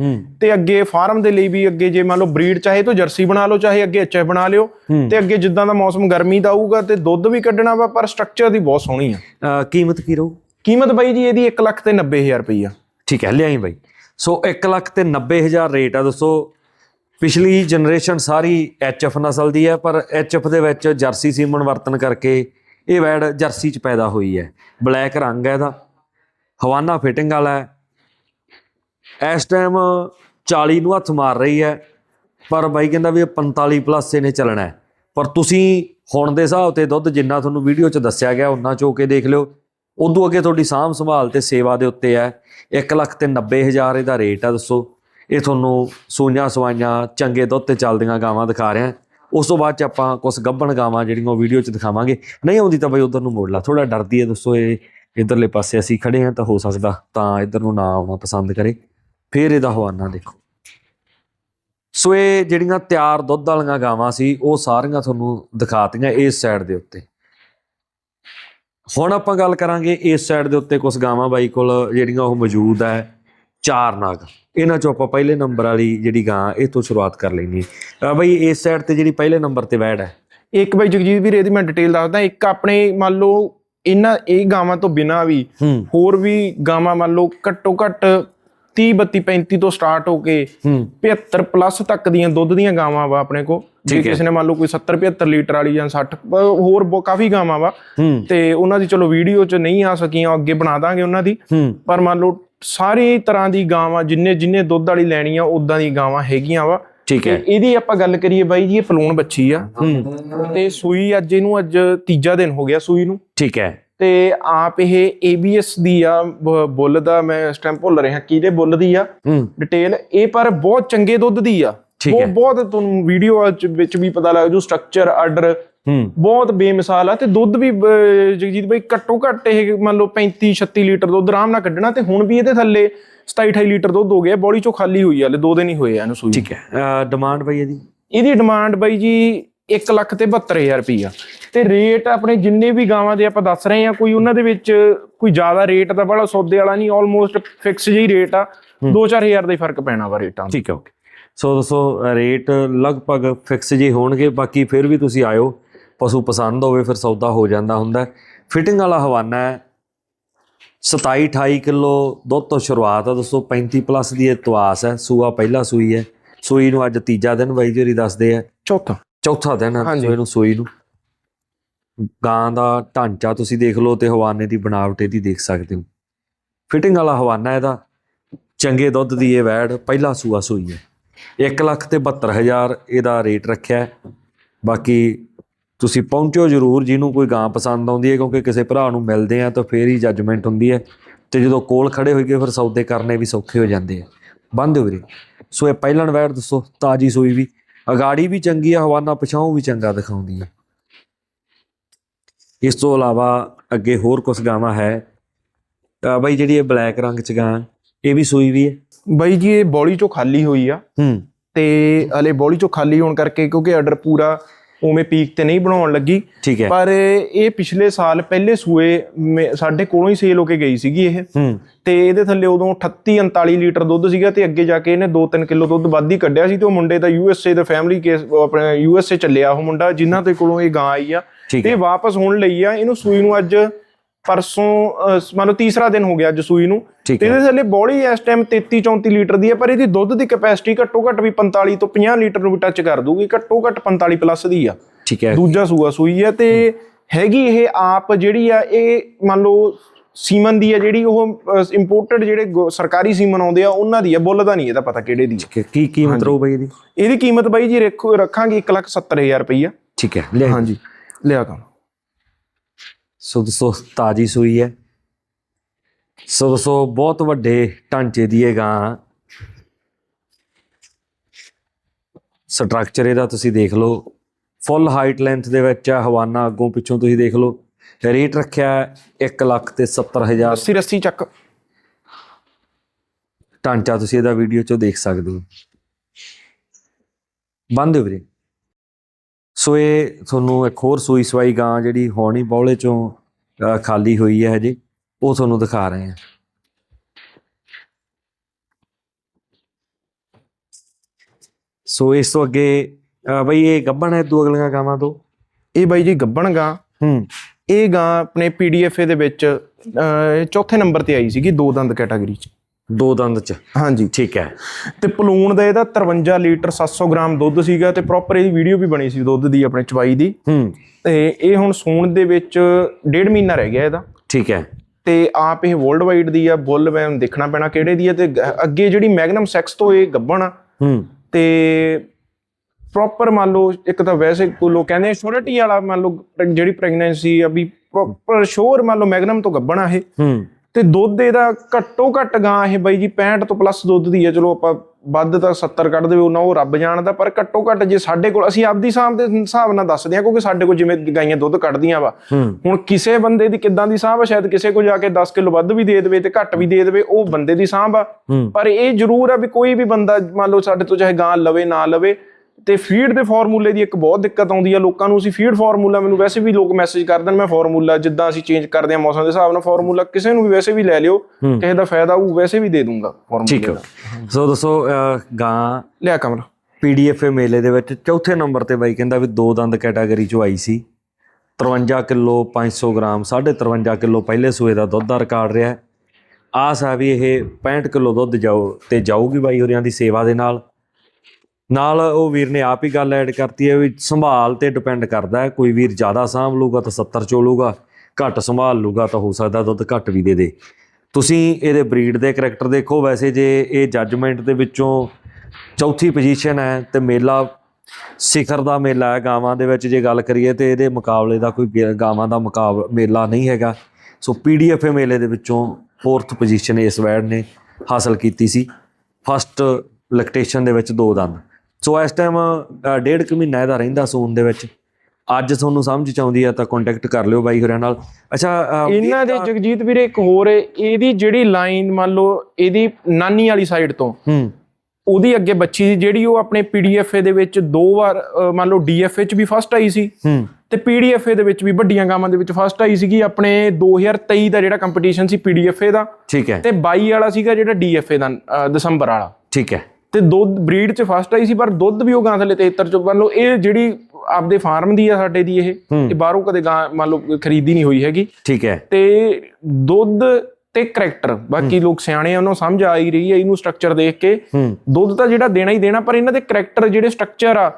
B: ਤੇ ਅੱਗੇ ਫਾਰਮ ਦੇ ਲਈ ਵੀ ਅੱਗੇ ਜੇ ਮੰਨ ਲਓ ਬਰੀਡ ਚਾਹੇ ਤਾਂ ਜਰਸੀ ਬਣਾ ਲਓ ਚਾਹੇ ਅੱਗੇ ਐਚਐਫ ਬਣਾ ਲਿਓ। ਤੇ ਅੱਗੇ ਜਿੱਦਾਂ ਦਾ ਮੌਸਮ ਗਰਮੀ ਦਾ ਆਊਗਾ ਤੇ ਦੁੱਧ ਵੀ ਕੱਢਣਾ ਵਾ ਪਰ ਸਟਰਕਚਰ ਦੀ ਬਹੁਤ ਸੋਹਣੀ ਆ।
A: ਕੀਮਤ ਕੀ ਰਹੂ?
B: ਕੀਮਤ ਬਾਈ ਜੀ ਇਹਦੀ 1 ਲੱਖ ਤੇ 90000 ਰੁਪਈਆ।
A: ਠੀਕ ਹੈ ਲਿਆਈ ਬਾਈ। ਸੋ 1 ਲੱਖ ਤੇ 90000 ਰੇਟ ਆ ਦੋਸਤੋ। ਪਿਛਲੀ ਜਨਰੇਸ਼ਨ ਸਾਰੀ ਐਚਐਫ ਨਸਲ ਦੀ ਹੈ, ਪਰ ਐਚਐਫ ਦੇ ਵਿੱਚ ਜਰਸੀ ਸੀਮਨ ਵਰਤਨ ਕਰਕੇ ਇਹ ਵੈੜ ਜਰਸੀ ਚ ਪੈਦਾ ਹੋਈ ਹੈ। ਬਲੈਕ ਰੰਗ ਹੈ ਇਹਦਾ। ਹਵਾਨਾ ਫਿਟਿੰਗ ਵਾਲਾ ਹੈ। ਇਸ ਟਾਈਮ 40 ਨੂੰ ਹੱਥ ਮਾਰ ਰਹੀ ਹੈ, ਪਰ ਬਾਈ ਕਹਿੰਦਾ ਵੀ ਇਹ 45 ਪਲੱਸ ਇਹਨੇ ਚੱਲਣਾ ਪਰ ਤੁਸੀਂ ਹੁਣ ਦੇ ਹਿਸਾਬ ਤੇ ਦੁੱਧ ਜਿੰਨਾ ਤੁਹਾਨੂੰ ਵੀਡੀਓ 'ਚ ਦੱਸਿਆ ਗਿਆ ਉਹਨਾਂ ਚੋ ਕੇ ਦੇਖ ਲਿਓ। ਉਦੋਂ ਅੱਗੇ ਤੁਹਾਡੀ ਸਾਂਭ ਸੰਭਾਲ ਤੇ ਸੇਵਾ ਦੇ ਉੱਤੇ ਹੈ। 1 ਲੱਖ ਤੇ 90000 ਇਹਦਾ ਰੇਟ ਆ, ਦੱਸੋ। ਇਹ ਤੁਹਾਨੂੰ ਸੂਈਆਂ ਸਵਾਈਆਂ ਚੰਗੇ ਦੁੱਧ ਤੇ ਚੱਲਦੀਆਂ ਗਾਵਾਂ ਦਿਖਾ ਰਿਹਾ ਉਸ ਤੋਂ ਬਾਅਦ ਚ ਆਪਾਂ ਕੁਝ ਗੱਭਣ ਗਾਵਾਂ ਜਿਹੜੀਆਂ ਉਹ ਵੀਡੀਓ 'ਚ ਦਿਖਾਵਾਂਗੇ। ਨਹੀਂ ਆਉਂਦੀ ਤਾਂ ਬਈ ਉਧਰ ਨੂੰ ਮੋੜ ਲਾ ਥੋੜਾ ਡਰਦੀ ਹੈ ਦੱਸੋ ਇਹ ਇਧਰਲੇ ਪਾਸੇ ਅਸੀਂ ਖੜੇ ਹਾਂ ਤਾਂ ਹੋ ਸਕਦਾ ਤਾਂ ਇਧਰ ਨੂੰ ਨਾ ਆਉਣਾ ਪਸੰਦ ਕਰੇ। ਫਿਰ ਇਹਦਾ ਹਵਾਨਾ ਦੇਖੋ। ਸੋ ਇਹ ਜਿਹੜੀਆਂ ਤਿਆਰ ਦੁੱਧ ਵਾਲੀਆਂ ਗਾਵਾਂ ਸੀ, ਉਹ ਸਾਰੀਆਂ ਤੁਹਾਨੂੰ ਦਿਖਾਤੀਆਂ ਇਸ ਸਾਈਡ ਦੇ ਉੱਤੇ। ਹੁਣ ਆਪਾਂ ਗੱਲ ਕਰਾਂਗੇ ਇਸ ਸਾਈਡ ਦੇ ਉੱਤੇ ਕੁਝ ਗਾਵਾਂ ਬਾਈ ਕੋਲ ਜਿਹੜੀਆਂ ਉਹ ਮੌਜੂਦ ਹੈ। ਚਾਰ ਨਾਗ। ਇਹਨਾਂ ਚੋਂ ਆਪਾਂ ਪਹਿਲੇ ਨੰਬਰ ਵਾਲੀ ਜਿਹੜੀ ਗਾਂ ਇਹ ਤੋਂ ਸ਼ੁਰੂਆਤ ਕਰ ਲੈਣੀ ਹੈ। ਬਾਈ ਇਸ ਸਾਈਡ ਤੇ ਜਿਹੜੀ ਪਹਿਲੇ ਨੰਬਰ ਤੇ ਵੈੜ ਹੈ।
B: ਇੱਕ ਬਾਈ ਜਗਜੀਤ ਵੀਰ ਇਹਦੀ ਮੈਂ ਡਿਟੇਲ ਦੱਸਦਾ। ਇੱਕ ਆਪਣੇ ਮੰਨ ਲਓ ਇਹਨਾਂ ਇਹ ਗਾਵਾਂ ਤੋਂ ਬਿਨਾ ਵੀ ਹੋਰ ਵੀ ਗਾਵਾਂ ਮੰਨ ਲਓ ਘੱਟੋ ਘੱਟ 30 32 35 ਤੋਂ ਸਟਾਰਟ ਹੋ ਕੇ
A: ਹੂੰ।
B: 75 ਪਲੱਸ ਤੱਕ ਦੀਆਂ ਦੁੱਧ ਦੀਆਂ ਗਾਵਾਂ ਵਾ ਆਪਣੇ ਕੋ ਜੇ। ਕਿਸੇ ਨੇ ਮੰਨ ਲਓ ਕੋਈ 70 75 ਲੀਟਰ ਵਾਲੀ ਜਾਂ 60 ਬ- ਹੋਰ ਕਾਫੀ ਗਾਵਾਂ ਵਾ। ਤੇ ਉਹਨਾਂ ਦੀ ਚਲੋ ਵੀਡੀਓ 'ਚ ਨਹੀਂ ਆ ਸਕੀਆਂ ਅੱਗੇ ਬਣਾ ਦਾਂਗੇ ਉਹਨਾਂ ਦੀ। ਪਰ ਮੰਨ ਲਓ ਸਾਰੀ ਤਰ੍ਹਾਂ ਦੀ ਗਾਵਾਂ ਜਿੰਨੇ ਜਿੰਨੇ ਦੁੱਧ ਵਾਲੀ ਲੈਣੀ ਆ ਉਦਾਂ ਦੀ ਗਾਵਾਂ ਹੈਗੀਆਂ ਵਾ।
A: ਠੀਕ ਹੈ।
B: ਇਹਦੀ ਆਪਾਂ ਗੱਲ ਕਰੀਏ ਬਾਈ ਜੀ ਇਹ ਫਲੂਣ ਬੱਚੀ ਆ। ਤੇ ਸੂਈ ਅੱਜ ਇਹਨੂੰ ਅੱਜ ਤੀਜਾ ਦਿਨ ਹੋ ਗਿਆ ਸੂਈ ਨੂੰ।
A: ਠੀਕ ਹੈ।
B: ਤੇ ਆਪ ਇਹ ABS ਦੀ ਆ ਬੁੱਲ ਦਾ ਮੈਂ ਇਸ ਟਾਈਮ ਭੁੱਲ ਰਿਹਾ ਕਿਹਦੇ ਬੁੱਲ ਦੀ ਆ? ਡਿਟੇਲ ਇਹ ਪਰ ਬਹੁਤ ਚੰਗੇ ਦੁੱਧ ਦੀ ਆ। ਉਹ। ਬਹੁਤ ਤੁਹਾਨੂੰ ਵੀਡੀਓ ਵਿੱਚ ਵੀ ਪਤਾ ਲੱਗ ਜੂ ਸਟਰਕਚਰ ਆਰਡਰ ਬਹੁਤ ਬੇਮਿਸਾਲ ਆ ਤੇ ਦੁੱਧ ਵੀ ਜਗਜੀਤ ਬਾਈ ਘੱਟੋ ਘੱਟ ਇਹ ਮੰਨ ਲਓ 35 36 ਲੀਟਰ ਦੁੱਧ ਆਰਾਮ ਨਾਲ ਕੱਢਣਾ ਤੇ ਹੁਣ ਵੀ ਇਹਦੇ ਥੱਲੇ 27 28 ਲੀਟਰ ਦੁੱਧ ਹੋ ਗਿਆ ਬੋਡੀ ਚੋਂ ਖਾਲੀ ਹੋਈ ਆ ਹਲੇ ਦੋ ਦਿਨ ਹੀ ਹੋਏ ਆ ਇਹਨੂੰ ਸੂਈ।
A: ਠੀਕ ਹੈ। ਡਿਮਾਂਡ ਬਾਈ ਇਹਦੀ?
B: ਇਹਦੀ ਡਿਮਾਂਡ ਬਾਈ ਜੀ 1 ਲੱਖ ਤੇ 72000 ਰੁਪਈਆ। ਤੇ ਰੇਟ ਆਪਣੇ ਜਿੰਨੇ ਵੀ ਗਾਵਾਂ ਦੇ ਆਪਾਂ ਦੱਸ ਰਹੇ ਆ ਕੋਈ ਉਹਨਾਂ ਦੇ ਵਿੱਚ ਕੋਈ ਜ਼ਿਆਦਾ ਰੇਟ ਦਾ ਬੜਾ ਸੌਦੇ ਵਾਲਾ ਨਹੀਂ ਆਲਮੋਸਟ ਫਿਕਸ ਜਿਹੀ ਰੇਟ ਆ 2-4000 ਦਾ ਹੀ ਫ਼ਰਕ ਪੈਣਾ ਵਾ ਰੇਟਾਂ
A: ਠੀਕ ਹੈ ਓਕੇ ਸੋ ਦੋਸਤੋ ਰੇਟ ਲਗਭਗ ਫਿਕਸ ਜੇ ਹੋਣਗੇ ਬਾਕੀ ਫਿਰ ਵੀ ਤੁਸੀਂ ਆਇਓ। ਪਸ਼ੂ ਪਸੰਦ ਹੋਵੇ ਫਿਰ ਸੌਦਾ ਹੋ ਜਾਂਦਾ ਹੁੰਦਾ ਫਿਟਿੰਗ ਵਾਲਾ ਹਵਾਨਾ ਹੈ। 27 28 ਕਿਲੋ ਦੁੱਧ ਤੋਂ ਸ਼ੁਰੂਆਤ ਆ ਦੋਸਤੋ 35 ਪਲੱਸ ਦੀ ਇਹ ਤਵਾਸ ਹੈ। ਸੂਆ ਪਹਿਲਾ ਸੂਈ ਹੈ। ਸੂਈ ਨੂੰ ਅੱਜ ਤੀਜਾ ਦਿਨ ਬਾਈ ਜੀ ਦੱਸਦੇ ਆ।
B: ਚੌਥਾ।
A: ਚੌਥਾ ਦਿਨ ਹੈ। ਸੂਏ ਨੂੰ ਸੂਈ ਨੂੰ। ਗਾਂ ਦਾ ਢਾਂਚਾ ਤੁਸੀਂ ਦੇਖ ਲਓ ਤੇ ਹਵਾਨੇ ਦੀ ਬਣਾਵਟ ਇਹਦੀ ਦੇਖ ਸਕਦੇ ਹੋ। ਫਿਟਿੰਗ ਵਾਲਾ ਹਵਾਨਾ ਇਹਦਾ। ਚੰਗੇ ਦੁੱਧ ਦੀ ਇਹ ਵੈੜ ਪਹਿਲਾ ਸੂਆ ਸੂਈ ਹੈ। 1 ਲੱਖ ਤੇ 72000 ਇਹਦਾ ਰੇਟ ਰੱਖਿਆ ਹੈ। ਬਾਕੀ ਤੁਸੀਂ ਪਹੁੰਚੋ ਜਰੂਰ ਜਿਹਨੂੰ ਕੋਈ ਗਾਂ ਪਸੰਦ ਆਉਂਦੀ ਹੈ ਕਿਉਂਕਿ ਕਿਸੇ ਭਰਾ ਨੂੰ ਮਿਲਦੇ ਆ ਤਾਂ ਫੇਰ ਹੀ ਜੱਜਮੈਂਟ ਹੁੰਦੀ ਹੈ ਤੇ ਜਦੋਂ ਕੋਲ ਖੜੇ ਹੋਈਏ ਫਿਰ ਸੌਦੇ ਕਰਨੇ ਵੀ ਸੌਖੇ ਹੋ ਜਾਂਦੇ ਆ। ਬੰਦ ਵੀਰੇ। ਸੋ ਇਹ ਪਹਿਲਣ ਵੈੜ ਦੱਸੋ ਤਾਜੀ ਸੂਈ ਵੀ। ਅਗਾੜੀ ਵੀ ਚੰਗੀ ਆ ਹਵਾਨਾ ਪਛਾਉ ਵੀ ਚੰਗਾ ਦਿਖਾਉਂਦੀ ਹੈ ਇਸ ਤੋਂ ਇਲਾਵਾ ਅੱਗੇ ਹੋਰ ਕੁਝ ਗਾਵਾਂ ਹੈ। ਤਾਂ ਬਾਈ ਜਿਹੜੀ ਇਹ ਬਲੈਕ ਰੰਗ ਚ ਗਾਂ ਇਹ ਵੀ ਸੂਈ ਵੀ ਹੈ।
B: ਬਾਈ ਜੀ ਇਹ ਬੋਡੀ ਚੋਂ ਖਾਲੀ ਹੋਈ ਆ।
A: ਹੂੰ।
B: ਤੇ ਹਲੇ ਬੋਡੀ ਚੋਂ ਖਾਲੀ ਹੋਣ ਕਰਕੇ ਕਿਉਂਕਿ ਆਰਡਰ ਪੂਰਾ ਉਵੇਂ ਪੀਕ ਤੇ ਨਹੀਂ ਬਣਾਉਣ ਲੱਗੀ।
A: ਠੀਕ ਹੈ।
B: ਪਰ ਇਹ ਪਿਛਲੇ ਸਾਲ ਪਹਿਲੇ ਸੂਏ ਸਾਡੇ ਕੋਲੋਂ ਹੀ ਸੇਲ ਹੋ ਕੇ ਗਈ ਸੀਗੀ ਇਹ। ਤੇ ਇਹਦੇ ਥੱਲੇ ਉਦੋਂ 38 39 ਲੀਟਰ ਦੁੱਧ ਸੀਗਾ ਤੇ ਅੱਗੇ ਜਾ ਕੇ ਇਹਨੇ 2-3 ਕਿਲੋ ਦੁੱਧ ਵੱਧ ਹੀ ਕੱਢਿਆ ਸੀ ਤੇ ਉਹ ਮੁੰਡੇ ਦਾ ਯੂਐਸਏ ਦਾ ਫੈਮਿਲੀ ਕੇਸ ਆਪਣੇ ਯੂਐਸਏ ਚੱਲਿਆ ਉਹ ਮੁੰਡਾ ਜਿਨ੍ਹਾਂ ਦੇ ਕੋਲੋਂ ਇਹ ਗਾਂ ਆਈ ਆ। ਤੇ ਵਾਪਸ ਹੁਣ ਲਈ ਆ ਇਹਨੂੰ ਸੂਈ ਨੂੰ ਅੱਜ ਪਰਸੋਂ ਮੰਨ ਲਓ ਤੀਸਰਾ ਦਿਨ ਹੋ ਗਿਆ ਅੱਜ ਸੂਈ ਨੂੰ। ਇਹਦੇ ਥੱਲੇ ਬੋਲੀ ਇਸ ਟਾਈਮ 33 34 ਲੀਟਰ ਦੀ ਹੈ ਪਰ ਇਹਦੀ ਦੁੱਧ ਦੀ ਕੈਪੈਸਿਟੀ ਘੱਟੋ ਘੱਟ ਵੀ 45 ਤੋਂ 50 ਲੀਟਰ ਨੂੰ ਵੀ ਟੱਚ ਕਰ ਦੂਗੀ ਘੱਟੋ ਘੱਟ 45 ਪਲੱਸ ਦੀ ਆ।
A: ਠੀਕ ਹੈ।
B: ਦੂਜਾ ਸੂਆ ਸੂਈ ਹੈ ਤੇ ਹੈਗੀ ਇਹ ਆਪ ਜਿਹੜੀ ਆ ਇਹ ਮੰਨ ਲਓ ਸੀਮਨ ਦੀ ਆ ਜਿਹੜੀ ਉਹ ਇੰਪੋਰਟਡ ਜਿਹੜੇ ਸਰਕਾਰੀ ਸੀਮਨ ਆਉਂਦੇ ਆ ਉਹਨਾਂ ਦੀ ਆ ਬੁੱਲ ਦਾ ਨਹੀਂ ਇਹਦਾ ਪਤਾ ਕਿਹੜੇ ਦੀ।
A: ਕੀ ਕੀਮਤ ਰਹੂ ਬਾਈ ਇਹਦੀ?
B: ਇਹਦੀ ਕੀਮਤ ਬਾਈ ਜੀ ਰੱਖੋ ਰੱਖਾਂਗੇ 170000 ਰੁਪਈਆ।
A: ਠੀਕ ਹੈ ਲੈ
B: ਹਾਂਜੀ ਲਿਆ ਕੰਮ।
A: ਸੋ ਦੋਸਤੋ ਤਾਜੀ ਸੂਈ ਹੈ। ਸੋ ਦੋਸਤੋ ਬਹੁਤ ਵੱਡੇ ਢਾਂਚੇ ਦੀ ਇਹ ਗਾਂ ਸਟਰਕਚਰ ਇਹਦਾ ਤੁਸੀਂ ਦੇਖ ਲਓ। ਫੁੱਲ ਹਾਈਟ ਲੈਂਥ ਦੇ ਵਿੱਚ ਆ ਹਵਾਨਾ ਅੱਗੋਂ ਪਿੱਛੋਂ ਤੁਸੀਂ ਦੇਖ ਲਓ। ਰੇਟ ਰੱਖਿਆ 1 ਲੱਖ ਤੇ 70000
B: ਅੱਸੀ ਰੱਸੀ ਚੱਕ।
A: ਢਾਂਚਾ ਤੁਸੀਂ ਇਹਦਾ ਵੀਡੀਓ 'ਚੋਂ ਦੇਖ ਸਕਦੇ ਹੋ। ਬੰਦ ਵੀਰੇ। ਸੋ ਇਹ ਤੁਹਾਨੂੰ ਇੱਕ ਹੋਰ ਸੂਈ ਸਵਾਈ ਗਾਂ ਜਿਹੜੀ ਹੋਣੀ ਬੌਲੇ 'ਚੋਂ ਖਾਲੀ ਹੋਈ ਹੈ ਹਜੇ। ਉਹ ਤੁਹਾਨੂੰ ਦਿਖਾ ਰਹੇ ਹਾਂ ਸੋ ਇਸ ਤੋਂ ਅੱਗੇ ਬਈ ਇਹ ਗੱਬਣ ਹੈ ਦੋ ਅਗਲੀਆਂ ਗਾਵਾਂ ਤੋਂ।
B: ਇਹ ਬਾਈ ਜੀ ਗੱਬਣ ਗਾਂ।
A: ਹੂੰ।
B: ਇਹ ਗਾਂ ਆਪਣੇ ਪੀਡੀਐਫ ਦੇ ਵਿੱਚ ਚੌਥੇ ਨੰਬਰ ਤੇ ਆਈ ਸੀਗੀ ਦੋ ਦੰਦ ਕੈਟਾਗਰੀ ਚ।
A: ਦੋ ਦੰਦ 'ਚ।
B: ਹਾਂਜੀ।
A: ਠੀਕ ਹੈ।
B: ਤੇ ਪਲੂਣ ਦਾ ਇਹਦਾ 53 ਲੀਟਰ 700 ਗ੍ਰਾਮ ਦੁੱਧ ਸੀਗਾ ਤੇ ਪ੍ਰੋਪਰ ਇਹਦੀ ਵੀਡੀਓ ਵੀ ਬਣੀ ਸੀ ਦੁੱਧ ਦੀ ਆਪਣੇ ਚਵਾਈ ਦੀ।
A: ਹੂੰ।
B: ਤੇ ਇਹ ਹੁਣ ਸੂਣ ਦੇ ਵਿੱਚ ਡੇਢ ਮਹੀਨਾ ਰਹਿ ਗਿਆ ਇਹਦਾ।
A: ਠੀਕ ਹੈ।
B: ਤੇ ਆਪ ਇਹ ਵਰਲਡ ਵਾਈਡ ਦੀ ਆ ਬੁੱਲ ਮੈਂ ਦੇਖਣਾ ਪੈਣਾ ਕਿਹੜੇ ਦੀ ਆ ਤੇ ਅੱਗੇ ਜਿਹੜੀ ਮੈਗਨਮ ਸੈਕਸ ਤੋਂ ਇਹ ਗੱਬਣ ਆ।
A: ਹੂੰ।
B: ਤੇ ਪ੍ਰੋਪਰ ਮੰਨ ਲਓ ਇੱਕ ਤਾਂ ਵੈਸੇ ਕੋਈ ਲੋਕ ਕਹਿੰਦੇ ਸ਼ੋਰਟੀ ਵਾਲਾ ਮੰਨ ਲਓ ਜਿਹੜੀ ਪ੍ਰੈਗਨੈਂਸੀ ਆ ਵੀ ਪ੍ਰੋਪਰ ਸ਼ੋਰ ਮੰਨ ਲਓ ਮੈਗਨਮ ਤੋਂ ਗੱਬਣ ਆ ਇਹ।
A: ਹੂੰ।
B: ਤੇ ਦੁੱਧ ਇਹਦਾ ਘੱਟੋ ਘੱਟ ਗਾਂ ਇਹ ਬਾਈ ਜੀ 65 ਤੋਂ ਪਲੱਸ ਦੁੱਧ ਦੀ ਹੈ ਚਲੋ ਆਪਾਂ ਵੱਧ ਤਾਂ 70 ਕੱਢ ਦੇਵੇ ਉਹਨਾਂ ਉਹ ਰੱਬ ਜਾਣਦਾ ਪਰ ਘੱਟੋ ਘੱਟ ਜੇ ਸਾਡੇ ਕੋਲ ਅਸੀਂ ਆਪਦੀ ਸਾਂਭ ਦੇ ਹਿਸਾਬ ਨਾਲ ਦੱਸਦੇ ਹਾਂ ਕਿਉਂਕਿ ਸਾਡੇ ਕੋਲ ਜਿਵੇਂ ਗਾਈਆਂ ਦੁੱਧ ਕੱਢਦੀਆਂ ਵਾ। ਹੁਣ ਕਿਸੇ ਬੰਦੇ ਦੀ ਕਿੱਦਾਂ ਦੀ ਆ ਸ਼ਾਇਦ ਕਿਸੇ ਕੋ ਜਾ ਕੇ 10 ਕਿਲੋ ਵੱਧ ਵੀ ਦੇ ਦੇਵੇ ਤੇ ਘੱਟ ਵੀ ਦੇ ਦੇਵੇ ਉਹ ਬੰਦੇ ਦੀ ਸਾਂਭ ਆ। ਪਰ ਇਹ ਜ਼ਰੂਰ ਆ ਵੀ ਕੋਈ ਵੀ ਬੰਦਾ ਮੰਨ ਲਓ ਸਾਡੇ ਤੋਂ ਚਾਹੇ ਗਾਂ ਲਵੇ ਨਾ ਲਵੇ ਤੇ ਫੀਡ ਦੇ ਫਾਰਮੂਲੇ ਦੀ ਇੱਕ ਬਹੁਤ ਦਿੱਕਤ ਆਉਂਦੀ ਆ ਲੋਕਾਂ ਨੂੰ। ਅਸੀਂ ਫੀਡ ਫਾਰਮੂਲਾ ਮੈਨੂੰ ਵੈਸੇ ਵੀ ਲੋਕ ਮੈਸੇਜ ਕਰ ਦੇਣ ਮੈਂ ਫਾਰਮੂਲਾ ਜਿੱਦਾਂ ਅਸੀਂ ਚੇਂਜ ਕਰਦੇ ਆ ਮੌਸਮ ਦੇ ਹਿਸਾਬ ਨਾਲ ਫਾਰਮੂਲਾ ਕਿਸੇ ਨੂੰ ਵੀ ਵੈਸੇ ਵੀ ਲੈ ਲਿਓ। ਕਿਸੇ ਦਾ ਫਾਇਦਾ ਉਹ ਵੈਸੇ ਵੀ ਦੇ ਦੂੰਗਾ
A: ਠੀਕ
B: ਫਾਰਮੂਲਾ
A: ਹੈ ਸੋ ਦੱਸੋ ਗਾਂ
B: ਲਿਆ ਕਮਰਾ।
A: ਪੀਡੀਐਫ ਮੇਲੇ ਦੇ ਵਿੱਚ ਚੌਥੇ ਨੰਬਰ ਤੇ ਬਾਈ ਕਹਿੰਦਾ ਵੀ ਦੋ ਦੰਦ ਕੈਟਾਗਰੀ ਚੋਂ ਆਈ ਸੀ। 53 ਕਿਲੋ 500 ਗ੍ਰਾਮ 53 ਕਿਲੋ ਪਹਿਲੇ ਸੂਏ ਦਾ ਦੁੱਧ ਦਾ ਰਿਕਾਰਡ ਰਿਹਾ। ਆਸ ਆ ਵੀ ਇਹ 65 ਕਿਲੋ ਦੁੱਧ ਜਾਓ ਤੇ ਜਾਊਗੀ ਬਾਈ ਹੋਰਿਆਂ ਦੀ ਸੇਵਾ ਦੇ ਨਾਲ। ਨਾਲ ਉਹ ਵੀਰ ਨੇ ਆਪ ਹੀ ਗੱਲ ਐਡ ਕਰਤੀ ਹੈ ਵੀ ਸੰਭਾਲ ਤੇ ਡਿਪੈਂਡ ਕਰਦਾ ਹੈ। ਕੋਈ ਵੀਰ ਜ਼ਿਆਦਾ ਸਾਂਭ ਲੂਗਾ ਤਾਂ 70 ਚੋ ਲੂਗਾ, ਘੱਟ ਸੰਭਾਲ ਲੂਗਾ ਤਾਂ ਹੋ ਸਕਦਾ ਦੁੱਧ ਘੱਟ ਵੀ ਦੇ ਦੇ। ਤੁਸੀਂ ਇਹਦੇ ਬਰੀਡ ਦੇ ਕਰੈਕਟਰ ਦੇਖੋ, ਵੈਸੇ ਜੇ ਇਹ ਜੱਜਮੈਂਟ ਦੇ ਵਿੱਚੋਂ ਚੌਥੀ ਪੋਜੀਸ਼ਨ ਹੈ ਤੇ ਮੇਲਾ ਸਿਖਰ ਦਾ ਮੇਲਾ ਹੈ, ਗਾਵਾਂ ਦੇ ਵਿੱਚ ਜੇ ਗੱਲ ਕਰੀਏ ਤੇ ਇਹਦੇ ਮੁਕਾਬਲੇ ਦਾ ਕੋਈ ਗੇ- ਗਾਵਾਂ ਦਾ ਮੁਕਾਬਲਾ ਮੇਲਾ ਨਹੀਂ ਹੈਗਾ। ਸੋ ਪੀਡੀਐਫ ਮੇਲੇ ਦੇ ਵਿੱਚੋਂ ਫੋਰਥ ਪੋਜੀਸ਼ਨ ਇਸ ਵੈਡ ਨੇ ਹਾਸਲ ਕੀਤੀ ਸੀ। ਫਸਟ ਲੈਕਟੇਸ਼ਨ ਦੇ ਵਿੱਚ ਦੋ ਦੰਦ। ਸੋ ਇਸ ਟਾਈਮ ਡੇਢ ਕੁ ਮਹੀਨਾ ਇਹਦਾ ਰਹਿੰਦਾ ਸੂਨ ਦੇ ਵਿੱਚ। ਅੱਜ ਤੁਹਾਨੂੰ ਸਮਝ ਚ ਆਉਂਦੀ ਹੈ ਤਾਂ ਕੰਟੈਕਟ ਕਰ ਲਿਓ ਬਾਈ ਹੋਰਿਆਂ ਨਾਲ। ਅੱਛਾ
B: ਇਹਨਾਂ ਦੇ ਜਗਜੀਤ ਵੀਰੇ ਇੱਕ ਹੋਰ ਇਹਦੀ ਜਿਹੜੀ ਲਾਈਨ ਮੰਨ ਲਓ ਇਹਦੀ ਨਾਨੀ ਵਾਲੀ ਸਾਈਡ ਤੋਂ
A: ਹੂੰ।
B: ਉਹਦੀ ਅੱਗੇ ਬੱਚੀ ਸੀ ਜਿਹੜੀ ਉਹ ਆਪਣੇ ਪੀਡੀਐਫ ਦੇ ਵਿੱਚ ਦੋ ਵਾਰ ਮੰਨ ਲਓ ਡੀਐਫ ਚ ਵੀ ਫਸਟ ਆਈ ਸੀ।
A: ਹੂੰ।
B: ਤੇ ਪੀਡੀਐਫ ਦੇ ਵਿੱਚ ਵੀ ਵੱਡੀਆਂ ਗਾਵਾਂ ਦੇ ਵਿੱਚ ਫਸਟ ਆਈ ਸੀਗੀ ਆਪਣੇ 2023 ਦਾ ਜਿਹੜਾ ਕੰਪੀਟੀਸ਼ਨ ਸੀ ਪੀਡੀਐਫ ਦਾ।
A: ਠੀਕ ਹੈ।
B: ਤੇ 22 ਵਾਲਾ ਸੀਗਾ ਜਿਹੜਾ ਡੀਐਫ ਦਾ ਦਸੰਬਰ ਵਾਲਾ।
A: ਠੀਕ ਹੈ।
B: ਤੇ ਦੁੱਧ ਬਰੀਡ ਚ ਫਸਟ ਆਈ ਸੀ ਪਰ ਦੁੱਧ ਵੀ ਉਹ ਗਾਂ ਥਲੇ 73 ਚੋਂ ਮੰਨ ਲਓ ਇਹ ਜਿਹੜੀ ਆਪਦੇ ਫਾਰਮ ਦੀ ਆ ਸਾਡੇ ਦੀ ਇਹ ਇਹ ਬਾਹਰੋਂ ਕਦੇ ਗਾਂ ਮੰਨ ਲਓ ਖਰੀਦੀ ਨਹੀਂ ਹੋਈ ਹੈਗੀ।
A: ਠੀਕ ਹੈ।
B: ਤੇ ਦੁੱਧ ਤੇ ਕਰੈਕਟਰ ਬਾਕੀ ਲੋਕ ਸਿਆਣੇ ਆ ਉਹਨਾਂ ਨੂੰ ਸਮਝ ਆ ਹੀ ਰਹੀ ਹੈ ਇਹਨੂੰ ਸਟਰਕਚਰ ਦੇਖ ਕੇ। ਦੁੱਧ ਤਾਂ ਜਿਹੜਾ ਦੇਣਾ ਹੀ ਦੇਣਾ ਪਰ ਇਹਨਾਂ ਦੇ ਕਰੈਕਟਰ ਜਿਹੜੇ ਸਟਰਕਚਰ ਆ।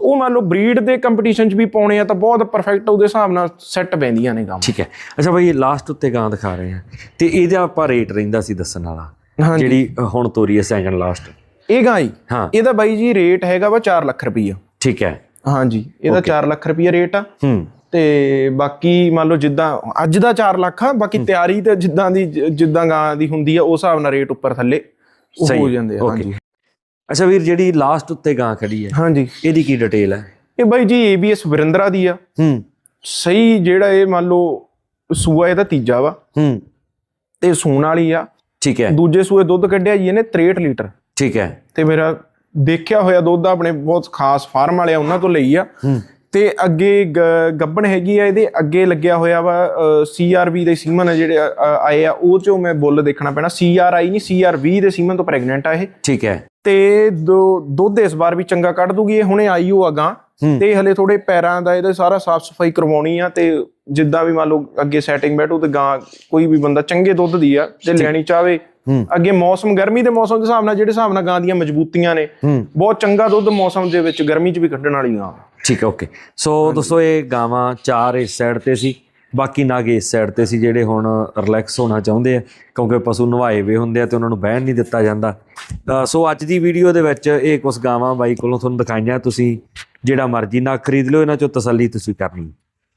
B: ਉਹ ਮੰਨ ਲਓ ਬਰੀਡ ਦੇ ਕੰਪੀਟੀਸ਼ਨ 'ਚ ਵੀ ਪਾਉਣੇ ਆ ਤਾਂ ਬਹੁਤ ਪਰਫੈਕਟ ਉਹਦੇ ਹਿਸਾਬ ਨਾਲ ਸੈੱਟ ਬੈਂਦੀਆਂ ਨੇ ਗਾਂ
A: ਠੀਕ ਹੈ। ਅੱਛਾ ਭਾਈ ਲਾਸਟ ਉੱਤੇ ਗਾਂ ਦਿਖਾ ਰਹੇ ਹਾਂ। ਤੇ ਇਹਦਾ ਆਪਾਂ ਰੇਟ ਰਹਿੰਦਾ ਸੀ ਦੱਸਣ ਵਾਲਾ ਜਿਹੜੀ ਹੁਣ ਤੋਰੀ ਹੈ ਸੈਕੰਡ ਲਾਸਟ
B: ਇਹ ਗਾਂ ਹੀ
A: ਹਾਂ।
B: ਇਹਦਾ ਬਾਈ ਜੀ ਰੇਟ ਹੈਗਾ ਵਾ 4 ਲੱਖ ਰੁਪਈਆ।
A: ਠੀਕ ਹੈ।
B: ਹਾਂਜੀ ਇਹਦਾ 4 ਲੱਖ ਰੁਪਈਆ ਰੇਟ ਆ।
A: ਹੂੰ।
B: ਤੇ ਬਾਕੀ ਮੰਨ ਲਓ ਜਿੱਦਾਂ ਅੱਜ ਦਾ 4 ਲੱਖ ਆ ਬਾਕੀ ਤਿਆਰੀ ਤੇ ਜਿੱਦਾਂ ਦੀ ਜ- ਜਿੱਦਾਂ ਗਾਂ ਦੀ ਹੁੰਦੀ ਆ ਉਸ ਹਿਸਾਬ ਨਾਲ ਰੇਟ ਉੱਪਰ ਥੱਲੇ ਹੋ ਜਾਂਦੇ ਆ। ਹਾਂਜੀ।
A: ਅੱਛਾ ਵੀਰ ਜਿਹੜੀ ਲਾਸਟ ਉੱਤੇ ਗਾਂ ਖੜੀ ਹੈ
B: ਹਾਂਜੀ।
A: ਇਹਦੀ ਕੀ ਡਿਟੇਲ ਹੈ?
B: ਇਹ ਬਾਈ ਜੀ ABS ਵਰਿੰਦਰਾ ਦੀ ਆ।
A: ਹੂੰ।
B: ਸਹੀ ਜਿਹੜਾ ਇਹ ਮੰਨ ਲਓ ਸੂਆ ਇਹਦਾ ਤੀਜਾ ਵਾ।
A: ਹੂੰ।
B: ਤੇ ਸੂਣ ਵਾਲੀ ਆ।
A: ਠੀਕ ਹੈ।
B: ਦੂਜੇ ਸੂਏ ਦੁੱਧ ਕੱਢਿਆ ਜੀ ਇਹਨੇ 63 ਲੀਟਰ।
A: ਠੀਕ ਹੈ।
B: ਤੇ ਮੇਰਾ ਦੇਖਿਆ ਹੋਇਆ ਦੁੱਧ ਆਪਣੇ ਬਹੁਤ ਖਾਸ ਫਾਰਮ ਵਾਲੇ ਉਹਨਾਂ ਤੋਂ ਲਈ ਆ। ਤੇ ਅੱਗੇ ਗੱਬਣ ਹੈਗੀ ਆ ਇਹਦੇ ਅੱਗੇ ਲੱਗਿਆ ਹੋਇਆ ਵਾ ਸੀਆਰਵੀ ਦੇ ਸੀਮਨ ਆ ਜਿਹੜੇ ਆਏ ਆ ਉਹ ਚੋਂ ਮੈਂ ਬੁੱਲ ਦੇਖਣਾ ਪੈਣਾ। ਸੀਆਰਆਈ ਨਹੀਂ ਸੀਆਰਵੀ ਦੇ ਸੀਮਨ ਤੋਂ ਪ੍ਰੈਗਨੈਂਟ ਆ ਇਹ।
A: ਠੀਕ ਹੈ।
B: ਤੇ ਦੋ- ਦੁੱਧ ਇਸ ਵਾਰ ਵੀ ਚੰਗਾ ਕੱਢ ਦੂਗੀ ਇਹ ਹੁਣੇ ਆਈ ਹੋ। ਅਗਾਂ। ਤੇ ਹਲੇ ਥੋੜੇ ਪੈਰਾਂ ਦਾ ਇਹਦਾ ਸਾਰਾ ਸਾਫ਼ ਸਫ਼ਾਈ ਕਰਵਾਉਣੀ ਆ ਤੇ ਜਿੱਦਾਂ ਵੀ ਮੰਨ ਲਓ ਅੱਗੇ ਸੈਟਿੰਗ ਬੈਠੂ ਤੇ ਗਾਂ ਕੋਈ ਵੀ ਬੰਦਾ ਚੰਗੇ ਦੁੱਧ ਦੀ ਆ ਤੇ ਲੈਣੀ ਚਾਵੇ। ਅੱਗੇ ਮੌਸਮ ਗਰਮੀ ਦੇ ਮੌਸਮ ਦੇ ਹਿਸਾਬ ਨਾਲ ਜਿਹੜੇ ਹਿਸਾਬ ਨਾਲ ਗਾਂ ਦੀਆਂ ਮਜ਼ਬੂਤੀਆਂ ਨੇ ਬਹੁਤ ਚੰਗਾ ਦੁੱਧ ਮੌਸਮ ਦੇ ਵਿੱਚ ਗਰਮੀ 'ਚ ਵੀ ਕੱਢਣ ਵਾਲੀ ਗਾਂ
A: ਠੀਕ ਹੈ ਓਕੇ ਸੋ ਦੋਸਤੋ ਇਹ ਗਾਵਾਂ ਚਾਰ ਇਸ ਸਾਈਡ ਤੇ ਸੀ ਬਾਕੀ ਨਾਗ ਇਸ ਸਾਈਡ ਤੇ ਸੀ ਜਿਹੜੇ ਹੁਣ ਰਿਲੈਕਸ ਹੋਣਾ ਚਾਹੁੰਦੇ ਆ ਕਿਉਂਕਿ ਪਸ਼ੂ ਨਵਾਏ ਵੇ ਹੁੰਦੇ ਆ ਤੇ ਉਹਨਾਂ ਨੂੰ ਬਹਿਣ ਨਹੀਂ ਦਿੱਤਾ ਜਾਂਦਾ। ਸੋ ਅੱਜ ਦੀ ਵੀਡੀਓ ਦੇ ਵਿੱਚ ਇਹ ਕੁਝ ਗਾਵਾਂ ਬਾਈ ਕੋਲੋਂ ਤੁਹਾਨੂੰ ਦਿਖਾਈਆਂ ਤੁਸੀਂ ਜਿਹੜਾ ਮਰਜ਼ੀ ਨਾ ਖਰੀਦ ਲਿਓ ਇਹਨਾਂ ਚੋਂ ਤਸੱਲੀ ਤੁਸੀਂ ਕਰਨੀ।